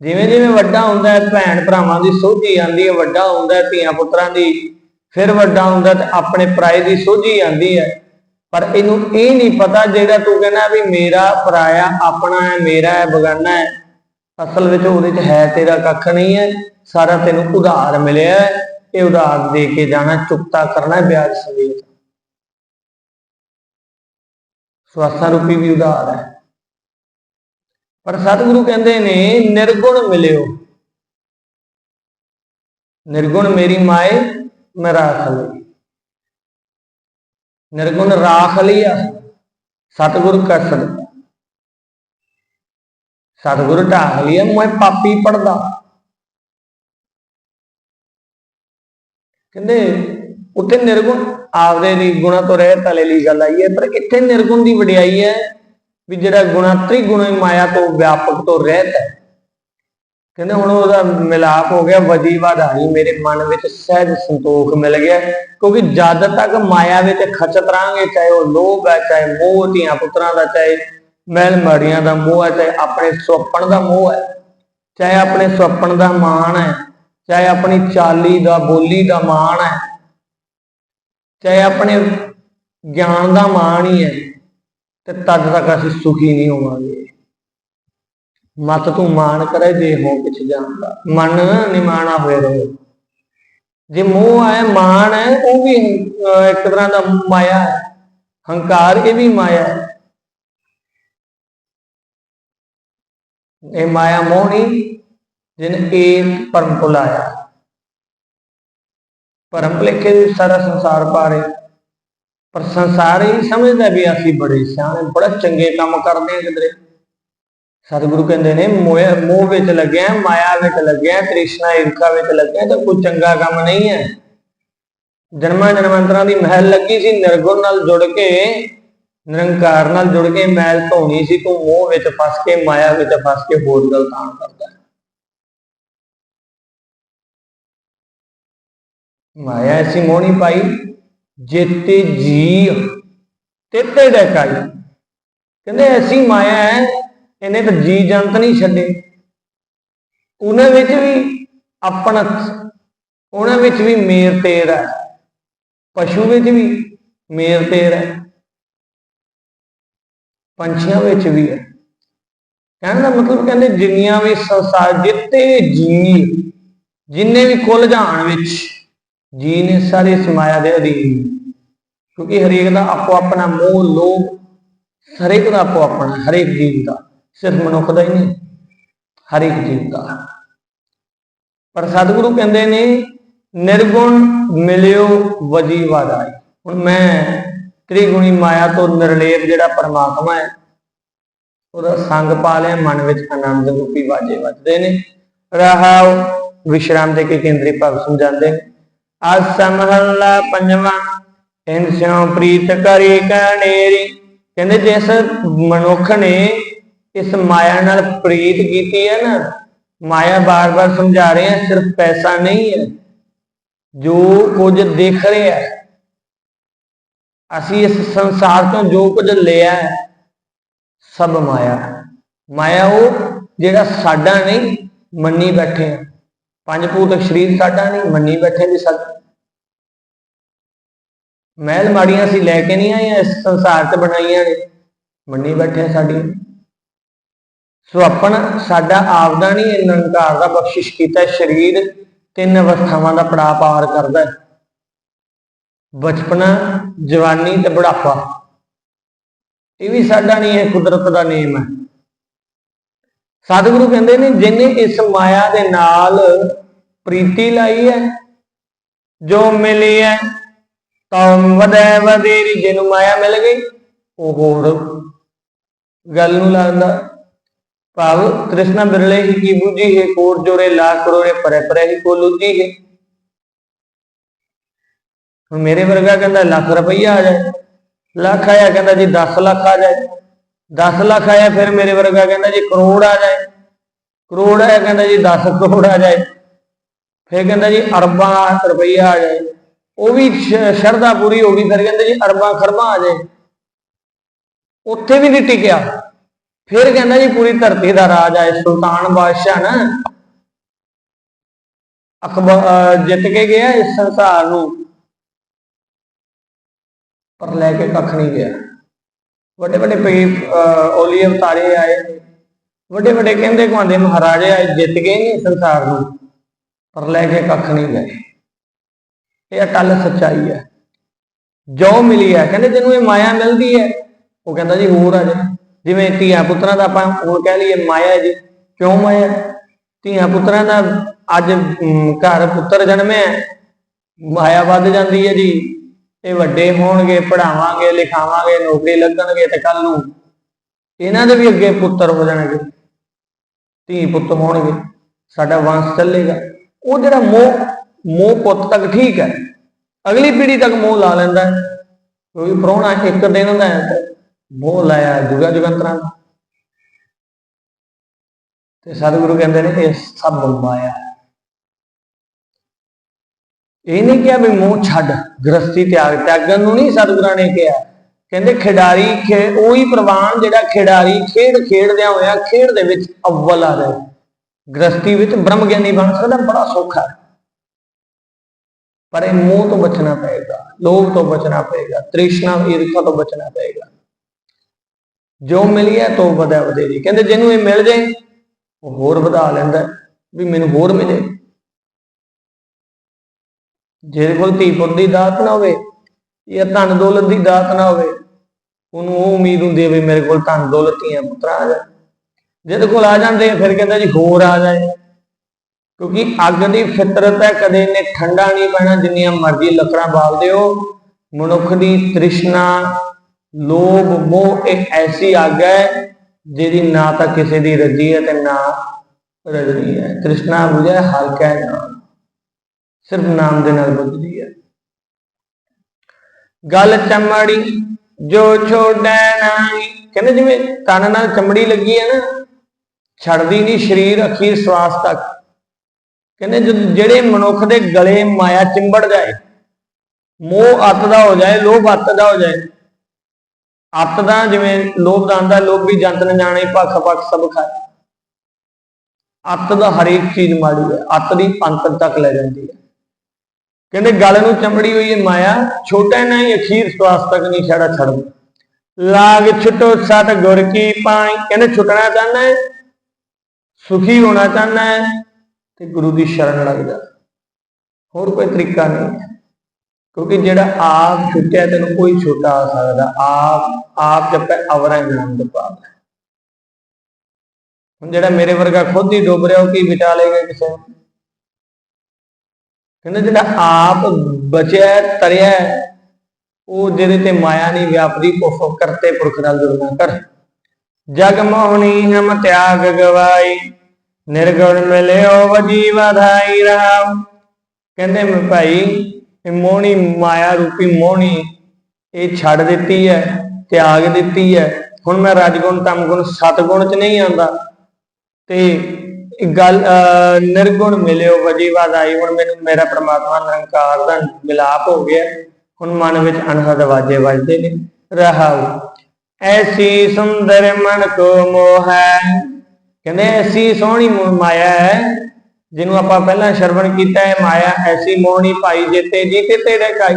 Speaker 1: ਜਿਵੇਂ ਜਿਵੇਂ ਵੱਡਾ ਹੁੰਦਾ ਹੈ, ਭੈਣ ਭਰਾਵਾਂ ਦੀ ਸੋਝੀ ਆਂਦੀ ਹੈ, ਵੱਡਾ ਹੁੰਦਾ ਹੈ, ਧੀਆਂ ਪੁੱਤਰਾਂ ਦੀ, ਫਿਰ ਵੱਡਾ ਹੁੰਦਾ ਤੇ ਆਪਣੇ ਪਰਾਏ ਦੀ ਸੋਝੀ ਆਂਦੀ ਹੈ। ਪਰ ਇਹਨੂੰ ਇਹ ਨਹੀਂ ਪਤਾ ਜਿਹੜਾ ਤੂੰ ਕਹਿੰਦਾ ਵੀ ਮੇਰਾ ਪਰਾਇਆ ਆਪਣਾ ਹੈ, ਮੇਰਾ ਹੈ, ਬਗਾਨਾ ਹੈ। ਅਸਲ ਵਿੱਚ ਉਹਦੇ 'ਚ ਹੈ ਤੇਰਾ ਕੱਖ ਨਹੀਂ ਹੈ, ਸਾਰਾ ਤੈਨੂੰ ਉਧਾਰ ਮਿਲਿਆ ਹੈ। ਇਹ ਉਧਾਰ ਦੇ ਕੇ ਜਾਣਾ ਚੁਕਤਾ ਕਰਨਾ ਵਿਆਜ ਸਮੇਤ। ਸਵਾਸਾਂ ਰੂਪੀ ਵੀ ਉਧਾਰ ਹੈ। ਪਰ ਸਤਿਗੁਰੂ ਕਹਿੰਦੇ ਨੇ, ਨਿਰਗੁਣ ਮਿਲਿਓ। ਨਿਰਗੁਣ ਮੇਰੀ ਮਾਏ, ਮੈਂ ਰਾਖ ਲਈ। ਨਿਰਗੁਣ ਰਾਖ ਲਿਆ ਸਤਿਗੁਰ ਕਰ ਸਕਦਾ ਸਤਿਗੁਰ ਢਾਹ ਲਿਆ ਮੈਂ ਪਾਪੀ ਪੜਦਾ। ਕਹਿੰਦੇ ਉੱਤੇ ਨਿਰਗੁਣ, ਆਪਦੇ ਦੀ ਗੁਣਾ ਤੋਂ ਰਹਿਤ ਵਾਲੇ ਲਈ ਗੱਲ ਆਈ ਹੈ, ਪਰ ਇੱਥੇ ਨਿਰਗੁਣ ਦੀ ਵਡਿਆਈ ਹੈ? ਵੀ ਜਿਹੜਾ ਗੁਣਾ ਤ੍ਰਿਗੁਣੀ ਮਾਇਆ ਤੋਂ ਵਿਆਪਕ ਤੋਂ ਰਹਿਤ ਹੈ। ਕਹਿੰਦੇ ਹੁਣ ਉਹਦਾ ਮਿਲਾਪ ਹੋ ਗਿਆ ਵਜੀ ਵਧਾਈ ਮੇਰੇ ਮਨ ਵਿੱਚ ਸਹਿਜ ਸੰਤੋਖ ਮਿਲ ਗਿਆ। ਕਿਉਂਕਿ ਜਦ ਤੱਕ ਮਾਇਆ ਵਿੱਚ ਖਚਤ ਰਾਂਗੇ ਚਾਹੇ ਉਹ ਲੋਭ ਹੈ, ਚਾਹੇ ਮੋਹ, ਧੀਆਂ ਪੁੱਤਰਾਂ ਦਾ, ਚਾਹੇ ਮਹਿਲ ਮਾੜੀਆਂ ਦਾ ਮੋਹ ਹੈ, ਚਾਹੇ ਆਪਣੇ ਸੁਪਨ ਦਾ ਮੋਹ ਹੈ, ਚਾਹੇ ਆਪਣੇ ਸੁਪਨ ਦਾ ਮਾਣ ਹੈ, ਚਾਹੇ ਆਪਣੀ ਚਾਲੀ ਦਾ, ਬੋਲੀ ਦਾ ਮਾਣ ਹੈ, ਚਾਹੇ ਆਪਣੇ ਗਿਆਨ ਦਾ ਮਾਣ ਹੀ ਹੈ। ਤੇ ਤਦ ਤੱਕ ਅਸੀਂ ਸੁਖੀ ਨਹੀਂ ਹੋਵਾਂਗੇ। ਮਤ ਤੂੰ ਮਾਣ ਕਰੇ ਜੇ ਹੋ ਕਿਛ ਜਾਂਦਾ ਮਨ ਨਿਮਾਣਾ ਹੋਏ ਰਹੇ। ਜੇ ਮੋਹ ਹੈ ਮਾਣ ਹੈ ਉਹ ਵੀ ਇੱਕ ਤਰ੍ਹਾਂ ਦਾ ਮਾਇਆ ਹੈ। ਹੰਕਾਰ, ਇਹ ਵੀ ਮਾਇਆ ਹੈ। ਇਹ ਮਾਇਆ ਮੋਹਣੀ ਜਿਨ ਏਕ ਪਰਮ ਭੁਲਾਇਆ ਪਰਮ ਭੁਲੇਖੇ ਸਾਰਾ ਸੰਸਾਰ ਪਾਰੇ। ਪਰ ਸੰਸਾਰ ਹੀ ਸਮਝਦਾ ਵੀ ਅਸੀਂ ਬੜੇ ਸਿਆਣੇ, ਬੜਾ ਚੰਗੇ ਕੰਮ ਕਰਦੇ ਹਾਂ ਕਿਧਰੇ। ਸਤਿਗੁਰੂ ਕਹਿੰਦੇ ਨੇ, ਮੋਹ ਮੋਹ ਵਿੱਚ ਲੱਗਿਆ, ਮਾਇਆ ਵਿੱਚ ਲੱਗਿਆ, ਤ੍ਰਿਸ਼ਨਾ, ਈਰਖਾ ਵਿੱਚ ਲੱਗਿਆ, ਤਾਂ ਕੋਈ ਚੰਗਾ ਕੰਮ ਨਹੀਂ ਹੈ। ਜਨਮਾਂ ਜਨਮਾਂਤਰਾਂ ਦੀ ਮਹਿਲ ਲੱਗੀ ਸੀ, ਨਿਰਗੁਣ ਨਾਲ ਜੁੜ ਕੇ, ਨਿਰੰਕਾਰ ਨਾਲ ਜੁੜ ਕੇ ਮਹਿਲ ਧੋਣੀ ਸੀ, ਤੂੰ ਮੋਹ ਵਿੱਚ ਫਸ ਕੇ, ਮਾਇਆ ਵਿੱਚ ਫਸ ਕੇ ਹੋਰ ਗਲਤਾਂ ਕਰਦਾ। ਮਾਇਆ ਐਸੀ ਮੋਹਣੀ ਪਾਈ। ਜੇਤੇ ਜੀ ਤੇਤੇ ਡਕਾਈ ਕਹਿੰਦੇ ਐਸੀ ਮਾਇਆ ਹੈ, ਇਹਨੇ ਤਾਂ ਜੀ ਜੰਤ ਨਹੀਂ ਛੱਡੇ। ਉਹਨਾਂ ਵਿੱਚ ਵੀ ਆਪਣਾ ਉਹਨਾਂ ਵਿੱਚ ਵੀ ਮੇਰ ਤੇਰ ਹੈ। ਪਸ਼ੂ ਵਿੱਚ ਵੀ ਮੇਰ ਤੇਰ ਹੈ। ਪੰਛੀਆਂ ਵਿੱਚ ਵੀ ਹੈ। ਕਹਿਣ ਦਾ ਮਤਲਬ ਕਹਿੰਦੇ ਜਿੰਨੀਆਂ ਵੀ ਸੰਸਾਰ, ਜਿੱਤੇ ਵੀ ਜੀ ਜਿੰਨੇ ਵੀ ਕੁੱਲ ਜਹਾਨ ਵਿੱਚ ਜੀ ਨੇ ਸਾਰੇ ਸਮਾਇਆ ਦੇ ਅਧੀਨ। ਕਿਉਂਕਿ ਹਰੇਕ ਦਾ ਆਪੋ ਆਪਣਾ ਮੋਹ, ਲੋਭ, ਹਰੇਕ ਦਾ ਆਪੋ ਆਪਣਾ ਹਰੇਕ ਜੀਵ ਦਾ। ਸਿਰਫ ਮਨੁੱਖ ਦਾ ਹੀ ਨਹੀਂ, ਹਰੇਕ ਜੀਵ ਦਾ। ਪਰ ਸਤਿਗੁਰੂ ਕਹਿੰਦੇ ਨੇ, ਨਿਰਗੁਣ ਮਿਲਿਓ ਵਜੀ ਵਾਦਾਈ ਹੁਣ ਮੈਂ ਤ੍ਰਿਗੁਣੀ ਮਾਇਆ ਤੋਂ ਨਿਰਲੇਪ ਜਿਹੜਾ ਪਰਮਾਤਮਾ ਹੈ, ਉਹਦਾ ਸੰਗ ਪਾ ਲਿਆ, ਮਨ ਵਿੱਚ ਆਨੰਦ ਰੂਪੀ ਵਾਜੇ ਵੱਜਦੇ ਨੇ। ਰਹਾਉ ਵਿਸ਼ਰਾਮ ਦੇ ਕੇ ਕੇਂਦਰੀ ਭਾਵ ਸਮਝਾਉਂਦੇ ਨੇ। ਆਸ ਮਹੱਲਾ ਪੰਜਵਾਂ ਇਨਸਿਓ ਪ੍ਰੀਤ ਕਰੀ ਕਣੇਰੀ ਕਹਿੰਦੇ ਜਿਸ ਮਨੁੱਖ ਨੇ ਇਸ ਮਾਇਆ ਨਾਲ ਪ੍ਰੀਤ ਕੀਤੀ ਹੈ ਨਾ, ਮਾਇਆ ਬਾਰ-ਬਾਰ ਸਮਝਾ ਰਹੇ ਹੈ, ਸਿਰਫ ਪੈਸਾ ਨਹੀਂ ਹੈ, ਜੋ ਕੁਝ ਦੇਖ ਰਿਹਾ ਹੈ। ਅਸੀਂ ਇਸ ਸੰਸਾਰ ਤੋਂ ਜੋ ਕੁਝ ਲਿਆ ਹੈ, ਸਭ ਮਾਇਆ ਮਾਇਆ ਉਹ ਜਿਹੜਾ ਸਾਡਾ ਨਹੀਂ, ਮੰਨੀ ਬੈਠੇ ਆ ਪੰਜ ਭੂਤਕ ਸਰੀਰ ਸਾਡਾ ਨਹੀਂ, ਮੰਨੀ ਬੈਠੇ ਵੀ ਸਾਡਾ ਮਹਿਲ ਮਾੜੀਆਂ ਅਸੀਂ ਲੈ ਕੇ ਨਹੀਂ ਆਏ ਇਸ ਸੰਸਾਰ ਤੇ ਬਣਾਈਆਂ ਨੇ। ਮੰਨੀ ਬੈਠੇ ਆ ਸਾਡੀ। ਸੋ ਆਪਣਾ ਸਾਡਾ ਆਪਦਾ ਨਹੀਂ, ਇਹ ਨਿਰੰਕਾਰ ਦਾ ਬਖਸ਼ਿਸ਼ ਕੀਤਾ, ਸਰੀਰ ਤਿੰਨ ਅਵਸਥਾਵਾਂ ਦਾ ਪੜਾਅ ਪਾਰ ਕਰਦਾ ਹੈ। ਬਚਪਨਾ, ਜਵਾਨੀ ਤੇ ਬੁਢਾਪਾ। ਇਹ ਵੀ ਸਾਡਾ ਨਹੀਂ ਹੈ ਕੁਦਰਤ ਦਾ ਨੇਮ ਹੈ। ਸਤਿਗੁਰੂ ਕਹਿੰਦੇ ਨੇ, ਜਿਨੇ ਇਸ ਮਾਇਆ ਦੇ ਨਾਲ ਪ੍ਰੀਤੀ ਲਾਈ ਹੈ, ਜੋ ਮਿਲੀ ਹੈ ਤਾਂ ਵਧੈ ਵਧੇਰੀ, ਜਿਹਨੂੰ ਮਾਇਆ ਮਿਲ ਗਈ, ਉਹ ਹੋਰ ਗੱਲ ਨੂੰ ਲਾਉਂਦਾ। ਭਾਵ ਤ੍ਰਿਸ਼ਨਾ ਬਿਰਲੇ ਹੀ ਕੀ ਬੁਝੀ ਹੈ ਕੋਟ ਜੋਰੇ, ਲੱਖ ਕਰੋੜੇ ਪਰੇ ਪਰੇ ਹੀ ਕੋ ਲੁੱਜੀ ਹੈ। ਹੁਣ ਮੇਰੇ ਵਰਗਾ ਕਹਿੰਦਾ ਲੱਖ ਰੁਪਈਆ ਆ ਜਾਏ, ਲੱਖ ਆਇਆ ਕਹਿੰਦਾ ਜੀ 10 ਲੱਖ ਆ ਜਾਏ। 10 ਲੱਖ ਆਇਆ, ਫਿਰ ਮੇਰੇ ਵਰਗਾ ਕਹਿੰਦਾ ਜੀ ਕਰੋੜ ਆ ਜਾਏ। ਕਰੋੜ ਆਇਆ, ਕਹਿੰਦਾ ਜੀ 10 ਕਰੋੜ ਆ ਜਾਏ। ਫਿਰ ਕਹਿੰਦਾ ਜੀ ਅਰਬਾਂ ਰੁਪਈਆ ਆ ਜਾਏ। ਉਹ ਵੀ ਸ਼ਰਧਾ ਪੂਰੀ ਹੋ ਗਈ, ਫਿਰ ਕਹਿੰਦੇ ਜੀ ਅਰਬਾਂ ਖਰਬਾਂ ਆ ਜਾਏ। ਉੱਥੇ ਵੀ ਨਹੀਂ ਟਿਕਿਆ। ਫਿਰ ਕਹਿੰਦਾ ਜੀ ਪੂਰੀ ਧਰਤੀ ਦਾ ਰਾਜ ਆਏ ਸੁਲਤਾਨ ਬਾਦਸ਼ਾਹ ਨਾ। ਅਕਬਰ ਜਿੱਤ ਕੇ ਗਿਆ ਇਸ ਸੰਸਾਰ ਨੂੰ। ਪਰ ਲੈ ਕੇ ਕੱਖ ਨਹੀਂ ਗਿਆ। ਵੱਡੇ ਵੱਡੇ ਪਈ ਓਲੀ ਅਵਤਾਰੇ ਆਏ। ਵੱਡੇ ਵੱਡੇ ਕਹਿੰਦੇ ਕਹਾਂਦੇ ਮਹਾਰਾਜੇ ਆਏ, ਜਿੱਤ ਗਏ ਨਹੀਂ ਸੰਸਾਰ ਨੂੰ, ਪਰ ਲੈ ਕੇ ਕੱਖ ਨਹੀਂ ਗਏ। ਇਹ ਅਟਲ ਸੱਚਾਈ ਹੈ। ਜੋ ਮਿਲੀ ਹੈ। ਕਹਿੰਦੇ ਜਿਹਨੂੰ ਇਹ ਮਾਇਆ ਮਿਲਦੀ ਹੈ, ਉਹ ਕਹਿੰਦਾ ਜੀ ਹੋਰ ਆ ਜੇ। ਜਿਵੇਂ ਧੀਆਂ ਪੁੱਤਰਾਂ ਦਾ ਆਪਾਂ ਹੁਣ ਕਹਿ ਲਈਏ ਮਾਇਆ ਜੀ, ਕਿਉਂ ਮਾਇਆ? ਧੀਆਂ ਪੁੱਤਰਾਂ ਦਾ ਅੱਜ ਘਰ ਪੁੱਤਰ ਜਨਮਿਆ ਮਾਇਆ ਵੱਧ ਜਾਂਦੀ ਹੈ ਜੀ। ਇਹ ਵੱਡੇ ਹੋਣਗੇ ਪੜਾਵਾਂਗੇ ਲਿਖਾਵਾਂਗੇ, ਨੌਕਰੀ ਲੱਗਣਗੇ ਤੇ ਕੱਲ ਨੂੰ ਇਹਨਾਂ ਦੇ ਵੀ ਅੱਗੇ ਪੁੱਤਰ ਹੋ ਜਾਣਗੇ ਧੀ ਪੁੱਤ ਹੋਣਗੇ, ਸਾਡਾ ਵੰਸ਼ ਚੱਲੇਗਾ ਉਹ ਜਿਹੜਾ ਮੋਹ ਮੋਹ ਪੁੱਤ ਤੱਕ ਠੀਕ ਹੈ, ਅਗਲੀ ਪੀੜ੍ਹੀ ਤੱਕ ਮੋਹ ਲਾ ਲੈਂਦਾ ਹੈ, ਕਿਉਂਕਿ ਪ੍ਰਾਹੁਣਾ ਇੱਕ ਦਿਨ ਦਾ ਹੈ, ਮੋਹ ਲਾਇਆ ਜੁਗਾ ਜੁਗੰਤਰਾਂ ਦਾ। ਤੇ ਸਤਿਗੁਰੂ ਕਹਿੰਦੇ ਨੇ, ਇਹ ਸਭ ਮਾਇਆ ਹੈ। ਇਹ ਨਹੀਂ ਕਿਹਾ ਵੀ ਮੂੰਹ ਛੱਡ, ਗ੍ਰਸਤੀ ਤਿਆਗ ਤਿਆਗਣ ਨੂੰ ਨਹੀਂ ਸਤਿਗੁਰਾਂ ਨੇ ਕਿਹਾ। ਕਹਿੰਦੇ ਖਿਡਾਰੀ ਖੇ, ਉਹੀ ਪ੍ਰਵਾਨ ਜਿਹੜਾ ਖਿਡਾਰੀ ਖੇਡ ਖੇਡਦਿਆਂ ਹੋਇਆ ਖੇਡ ਦੇ ਵਿੱਚ ਅਵਲ ਆ ਜਾਏ ਗ੍ਰਸਤੀ ਵਿੱਚ ਬ੍ਰਹਮ ਗਿਆਨੀ ਬਣ ਸਕਦਾ, ਬੜਾ ਸੌਖਾ। ਪਰ ਇਹ ਮੋਹ ਤੋਂ ਬਚਣਾ ਪਏਗਾ, ਲੋਭ ਤੋਂ ਬਚਣਾ ਪਏਗਾ, ਤ੍ਰਿਸ਼ਨਾ, ਈਰਖਾ ਤੋਂ ਬਚਣਾ ਪਏਗਾ। ਜੋ ਮਿਲ ਗਿਆ ਤੋ ਵਧਾ ਵਧੇਰੀ। ਕਹਿੰਦੇ ਜਿਹਨੂੰ ਇਹ ਮਿਲ ਜਾਏ, ਉਹ ਹੋਰ ਵਧਾ ਲੈਂਦਾ ਵੀ ਮੈਨੂੰ ਹੋਰ ਮਿਲੇ। ਜਿਹਦੇ ਕੋਲ ਧੀ ਪੁੱਤ ਦੀ ਦਾਤ ਨਾ ਹੋਵੇ ਜਾਂ ਧਨ ਦੌਲਤ ਦੀ ਦਾਤ ਨਾ ਹੋਵੇ, ਉਹਨੂੰ ਉਹ ਉਮੀਦ ਹੁੰਦੀ ਹੈ ਵੀ ਮੇਰੇ ਕੋਲ ਧਨ, ਦੌਲਤ ਧੀਆਂ ਪੁੱਤਰ ਆ ਜਾਣ ਜਿਹਦੇ ਕੋਲ ਆ ਜਾਂਦੇ ਆ, ਫਿਰ ਕਹਿੰਦਾ ਜੀ ਹੋਰ ਆ ਜਾਏ ਕਿਉਂਕਿ ਅੱਗ ਦੀ ਫਿਤਰਤ ਹੈ, ਕਦੇ ਨੇ ਠੰਡਾ ਨਹੀਂ ਪੈਣਾ, ਜਿੰਨੀਆਂ ਮਰਜ਼ੀ ਲੱਕੜਾਂ ਬਾਲਦੇ ਹੋ ਮਨੁੱਖ ਦੀ ਤ੍ਰਿਸ਼ਨਾ, ਲੋਭ, ਮੋਹ ਇੱਕ ਐਸੀ ਅੱਗ ਹੈ, ਜਿਹਦੀ ਨਾ ਤਾਂ ਕਿਸੇ ਦੀ ਰੱਜੀ ਹੈ ਤੇ ਨਾ ਰਜਣੀ ਹੈ। ਤ੍ਰਿਸ਼ਨਾ ਬੁਝੇ ਹਲਕਾ ਹੈ ਨਾ। ਸਿਰਫ ਨਾਮ ਦੇ ਨਾਲ ਬੁਝਦੀ ਹੈ। ਗੱਲ ਚਮੜੀ, ਜੋ ਛੋੜੈ ਨਹੀਂ ਕਹਿੰਦੇ ਜਿਵੇਂ ਤਨ ਨਾਲ ਚਮੜੀ ਲੱਗੀ ਹੈ ਨਾ, ਛੱਡਦੀ ਨਹੀਂ ਸਰੀਰ, ਅਖੀਰ ਸਵਾਸ ਤੱਕ। ਕਹਿੰਦੇ ਜਿਹੜੇ ਮਨੁੱਖ ਦੇ ਗਲੇ ਮਾਇਆ ਚਿੰਬੜ ਜਾਏ, ਮੋਹ ਅੱਤ ਦਾ ਹੋ ਜਾਏ, ਲੋਭ ਅੱਤ ਦਾ ਹੋ ਜਾਏ, ਅੱਤ ਦਾ ਜਿਵੇਂ ਲੋਭ ਦਾ ਆਂਦਾ ਲੋਭ ਵੀ ਜੰਤ ਨ ਜਾਣੇ ਪੱਖ ਪੱਖ ਸਭ ਖਾਏ। ਅੱਤ ਦਾ ਹਰੇਕ ਚੀਜ਼ ਮਾੜੀ ਹੈ, ਅੱਤ ਦੀ ਅੰਤ ਤੱਕ ਲੈ ਜਾਂਦੀ ਹੈ। ਕਹਿੰਦੇ ਗਲ ਨੂੰ ਚਮੜੀ ਹੋਈ ਹੈ ਮਾਇਆ, ਛੋਟਾ ਨਹੀਂ, ਅਖੀਰ ਸਵਾਸ ਤੱਕ ਨਹੀਂ ਛੜਾ ਛੱਡ। ਲਾਗ ਛੁਟੋ ਸਤ ਗੁਰ ਕੀ ਪਾਈ। ਕਹਿੰਦੇ ਛੁੱਟਣਾ ਚਾਹੁੰਦਾ ਹੈ ਸੁਖੀ ਹੋਣਾ ਚਾਹੁੰਦਾ ਹੈ ਤੇ ਗੁਰੂ ਦੀ ਸ਼ਰਨ ਲੱਗ ਜਾ। ਹੋਰ ਕੋਈ ਤਰੀਕਾ ਨਹੀਂ ਕਿਉਂਕਿ ਜਿਹੜਾ ਆਪ ਛੁੱਟਿਆ, ਤੈਨੂੰ ਕੋਈ ਛੋਟਾ ਆ ਸਕਦਾ। ਆਪ ਆਪ ਜਪੇ ਅਵਰਾ ਆਨੰਦ ਪਾਵੇ ਹੁਣ ਜਿਹੜਾ ਮੇਰੇ ਵਰਗਾ ਖੁਦ ਹੀ ਡੁੱਬ ਰਿਹਾ, ਉਹ ਕੀ ਬਚਾ ਲੇਗਾ ਕਿਸੇ ਨੂੰ? ਕਹਿੰਦੇ ਜਿਹੜਾ ਆਪ ਬਚਿਆ ਤਰਿਆ ਉਹ ਜਿਹਦੇ ਤੇ ਮਾਇਆ ਨਹੀਂ ਵਿਆਪਦੀ ਉਹ ਕਰਤੇ ਪੁਰਖ ਨਾਲ ਜੁੜਨਾ ਕਰ। ਜਗ ਮੋਹਣੀ ਹਮ ਤਿਆਗ ਗਵਾਈ, ਨਿਰਗੁਣ ਮਿਲਿਓ ਵਜੀ ਵਧਾਈ ਰਾਮ ਕਹਿੰਦੇ ਮੈਂ ਭਾਈ, ਇਹ ਮੋਹਣੀ ਮਾਇਆ ਰੂਪੀ ਮੋਹਣੀ, ਇਹ ਛੱਡ ਦਿੱਤੀ ਹੈ, ਤਿਆਗ ਦਿੱਤੀ ਹੈ। ਹੁਣ ਮੈਂ ਰਜਗੁਣ, ਤਮਗੁਣ, ਸਤਗੁਣ ਚ ਨਹੀਂ ਆਉਂਦਾ। ਤੇ ਗੱਲ ਨਿਰਗੁਣ ਮਿਲਿਓ ਵਜੀ ਵਧਾਈ ਹੁਣ ਮੈਨੂੰ ਮੇਰਾ ਪ੍ਰਮਾਤਮਾ ਨਿਰੰਕਾਰ ਦਾ ਮਿਲਾਪ ਹੋ ਗਿਆ। ਹੁਣ ਮਨ ਵਿੱਚ ਅਣਹਦ ਵਾਜੇ ਵੱਜਦੇ ਨੇ। ਰਹਾਉ, ਐਸੀ ਸੁੰਦਰ ਮਨ ਕੋ ਮੋਹ ਹੈ। ਕਹਿੰਦੇ, ਐਸੀ ਸੋਹਣੀ ਮਾਇਆ ਹੈ, ਜਿਹਨੂੰ ਆਪਾਂ ਪਹਿਲਾਂ ਸ਼ਰਵਣ ਕੀਤਾ ਹੈ, ਮਾਇਆ ਐਸੀ ਮੋਹਣੀ ਭਾਈ ਪਾਈ ਜੇਤੇ ਜੀਤੇ ਤੇਰੇ ਕਾਈ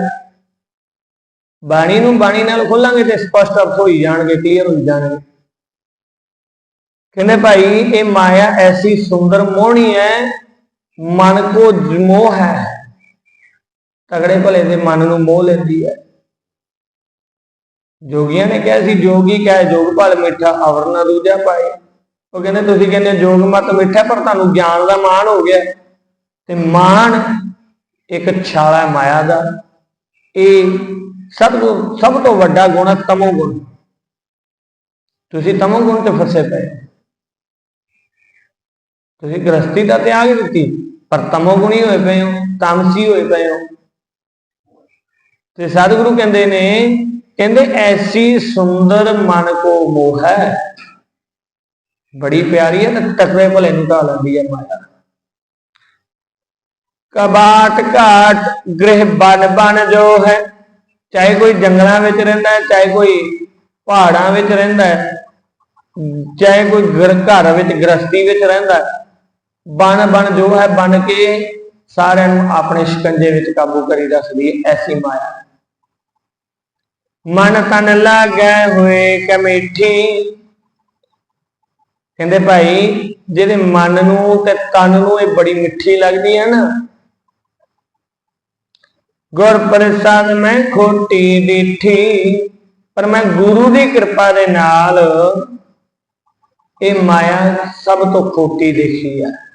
Speaker 1: ਬਾਣੀ ਨੂੰ ਬਾਣੀ ਨਾਲ ਖੋਲਾਂਗੇ ਤੇ ਸਪਸ਼ਟ ਅਰਥ ਹੋਈ ਜਾਣਗੇ ਕਲੀਅਰ ਹੋਈ ਜਾਣਗੇ। ਕਹਿੰਦੇ ਭਾਈ, ਇਹ ਮਾਇਆ ਐਸੀ ਸੁੰਦਰ ਮੋਹਣੀ ਹੈ, ਮਨ ਕੋ ਮੋਹ ਹੈ। ਤਗੜੇ ਭਲੇ ਦੇ ਮਨ ਨੂੰ ਮੋਹ ਲੈਂਦੀ ਹੈ। ਜੋਗੀਆਂ ਨੇ ਕਿਹਾ ਸੀ, ਜੋਗੀ ਕਹੇ, ਜੋਗ ਭਲ ਮਿੱਠਾ, ਅਵਰ ਨਾ ਦੂਜਾ ਪਾਏ। ਉਹ ਕਹਿੰਦੇ, ਤੁਸੀਂ ਕਹਿੰਦੇ, ਜੋਗ ਮਤ ਮਿੱਠਾ, ਪਰ ਤੁਹਾਨੂੰ ਗਿਆਨ ਦਾ ਮਾਣ ਹੋ ਗਿਆ। ਤੇ ਮਾਣ ਇੱਕ ਛਾਲਾ ਮਾਇਆ ਦਾ। ਇਹ ਸਭ ਤੋਂ ਸਭ ਤੋਂ ਵੱਡਾ ਗੁਣ ਹੈ ਤਮੋ ਗੁਣ। ਤੁਸੀਂ ਤਮੋ ਗੁਣ ਤੇ ਫਸੇ ਪਏ। ਤੁਸੀਂ ਗ੍ਰਸਤੀ ਦਾ ਤਿਆਗ ਦਿੱਤੀ ਪਰ ਤਮੋਗੁਣੀ ਹੋਏ ਪਏ ਹੋ, ਤਾਮਸੀ ਹੋਏ ਪਏ ਹੋ। ਤੇ ਸਤਿਗੁਰੂ ਕਹਿੰਦੇ ਨੇ, ਕਹਿੰਦੇ ਐਸੀ ਸੁੰਦਰ ਮਨ ਕੋ ਮੋਹ ਹੈ। ਬੜੀ ਪਿਆਰੀ ਹੈ ਤੇ ਟਕਰੇ ਭਲੇ ਨੂੰ ਢਾ ਲੈਂਦੀ ਹੈ ਮਾਇਆ ਕਬਾਟ ਘਾਟ ਗ੍ਰਹਿ ਬਨ ਬਨ ਜੋ ਹੈ, ਚਾਹੇ ਕੋਈ ਜੰਗਲਾਂ ਵਿੱਚ ਰਹਿੰਦਾ ਹੈ, ਚਾਹੇ ਕੋਈ ਪਹਾੜਾਂ ਵਿੱਚ ਰਹਿੰਦਾ ਹੈ, ਚਾਹੇ ਕੋਈ ਘਰ ਘਰ ਵਿੱਚ ਗ੍ਰਸਤੀ ਵਿੱਚ ਰਹਿੰਦਾ ਹੈ ਬਣ ਬਣ ਜੋ ਹੈ, ਬਣ ਕੇ ਸਾਰਿਆਂ ਨੂੰ ਆਪਣੇ ਸ਼ਿਕੰਜੇ ਵਿੱਚ ਕਾਬੂ ਕਰੀ ਰੱਖਦੀ ਹੈ ਐਸੀ ਮਾਇਆ। ਮਨ ਤਨ ਲਾਗੈ ਹੋਏ ਕਮੇਠੀ। ਕਹਿੰਦੇ ਭਾਈ, ਜਿਹਦੇ ਮਨ ਨੂੰ ਤੇ ਤਨ ਨੂੰ ਇਹ ਬੜੀ ਮਿੱਠੀ ਲੱਗਦੀ ਹੈ ਨਾ। ਗੁਰ ਪ੍ਰਸਾਦ ਮੈਂ ਖੋਟੀ ਡਿਠੀ, ਪਰ ਮੈਂ ਗੁਰੂ ਦੀ ਕਿਰਪਾ ਦੇ ਨਾਲ ਇਹ ਮਾਇਆ ਸਭ ਤੋਂ ਖੋਟੀ ਦੇਖੀ ਹੈ।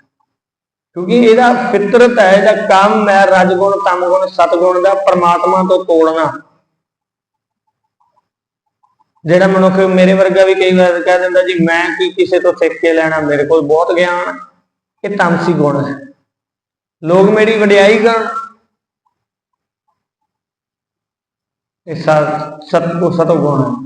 Speaker 1: ਕਿਉਂਕਿ ਇਹਦਾ ਫਿਤਰਤ ਹੈ, ਇਹਦਾ ਕੰਮ ਹੈ, ਰਜਗੁਣ, ਤਮਗੁਣ, ਸਤਗੁਣ ਦਾ ਪ੍ਰਮਾਤਮਾ ਤੋਂ ਤੋੜਨਾ। ਜਿਹੜਾ ਮਨੁੱਖ ਮੇਰੇ ਵਰਗਾ ਵੀ ਕਈ ਵਾਰ ਕਹਿ ਦਿੰਦਾ ਜੀ, ਮੈਂ ਕੀ ਕਿਸੇ ਤੋਂ ਸਿੱਖ ਕੇ ਲੈਣਾ, ਮੇਰੇ ਕੋਲ ਬਹੁਤ ਗਿਆਨ ਇਹ ਤਾਮਸੀ ਗੁਣ ਹੈ। ਲੋਕ ਮੇਰੀ ਵਡਿਆਈ ਕਰਨ ਇਹ ਸਤ ਸਤਗੁਰ ਸਤਗੁਣ ਹੈ।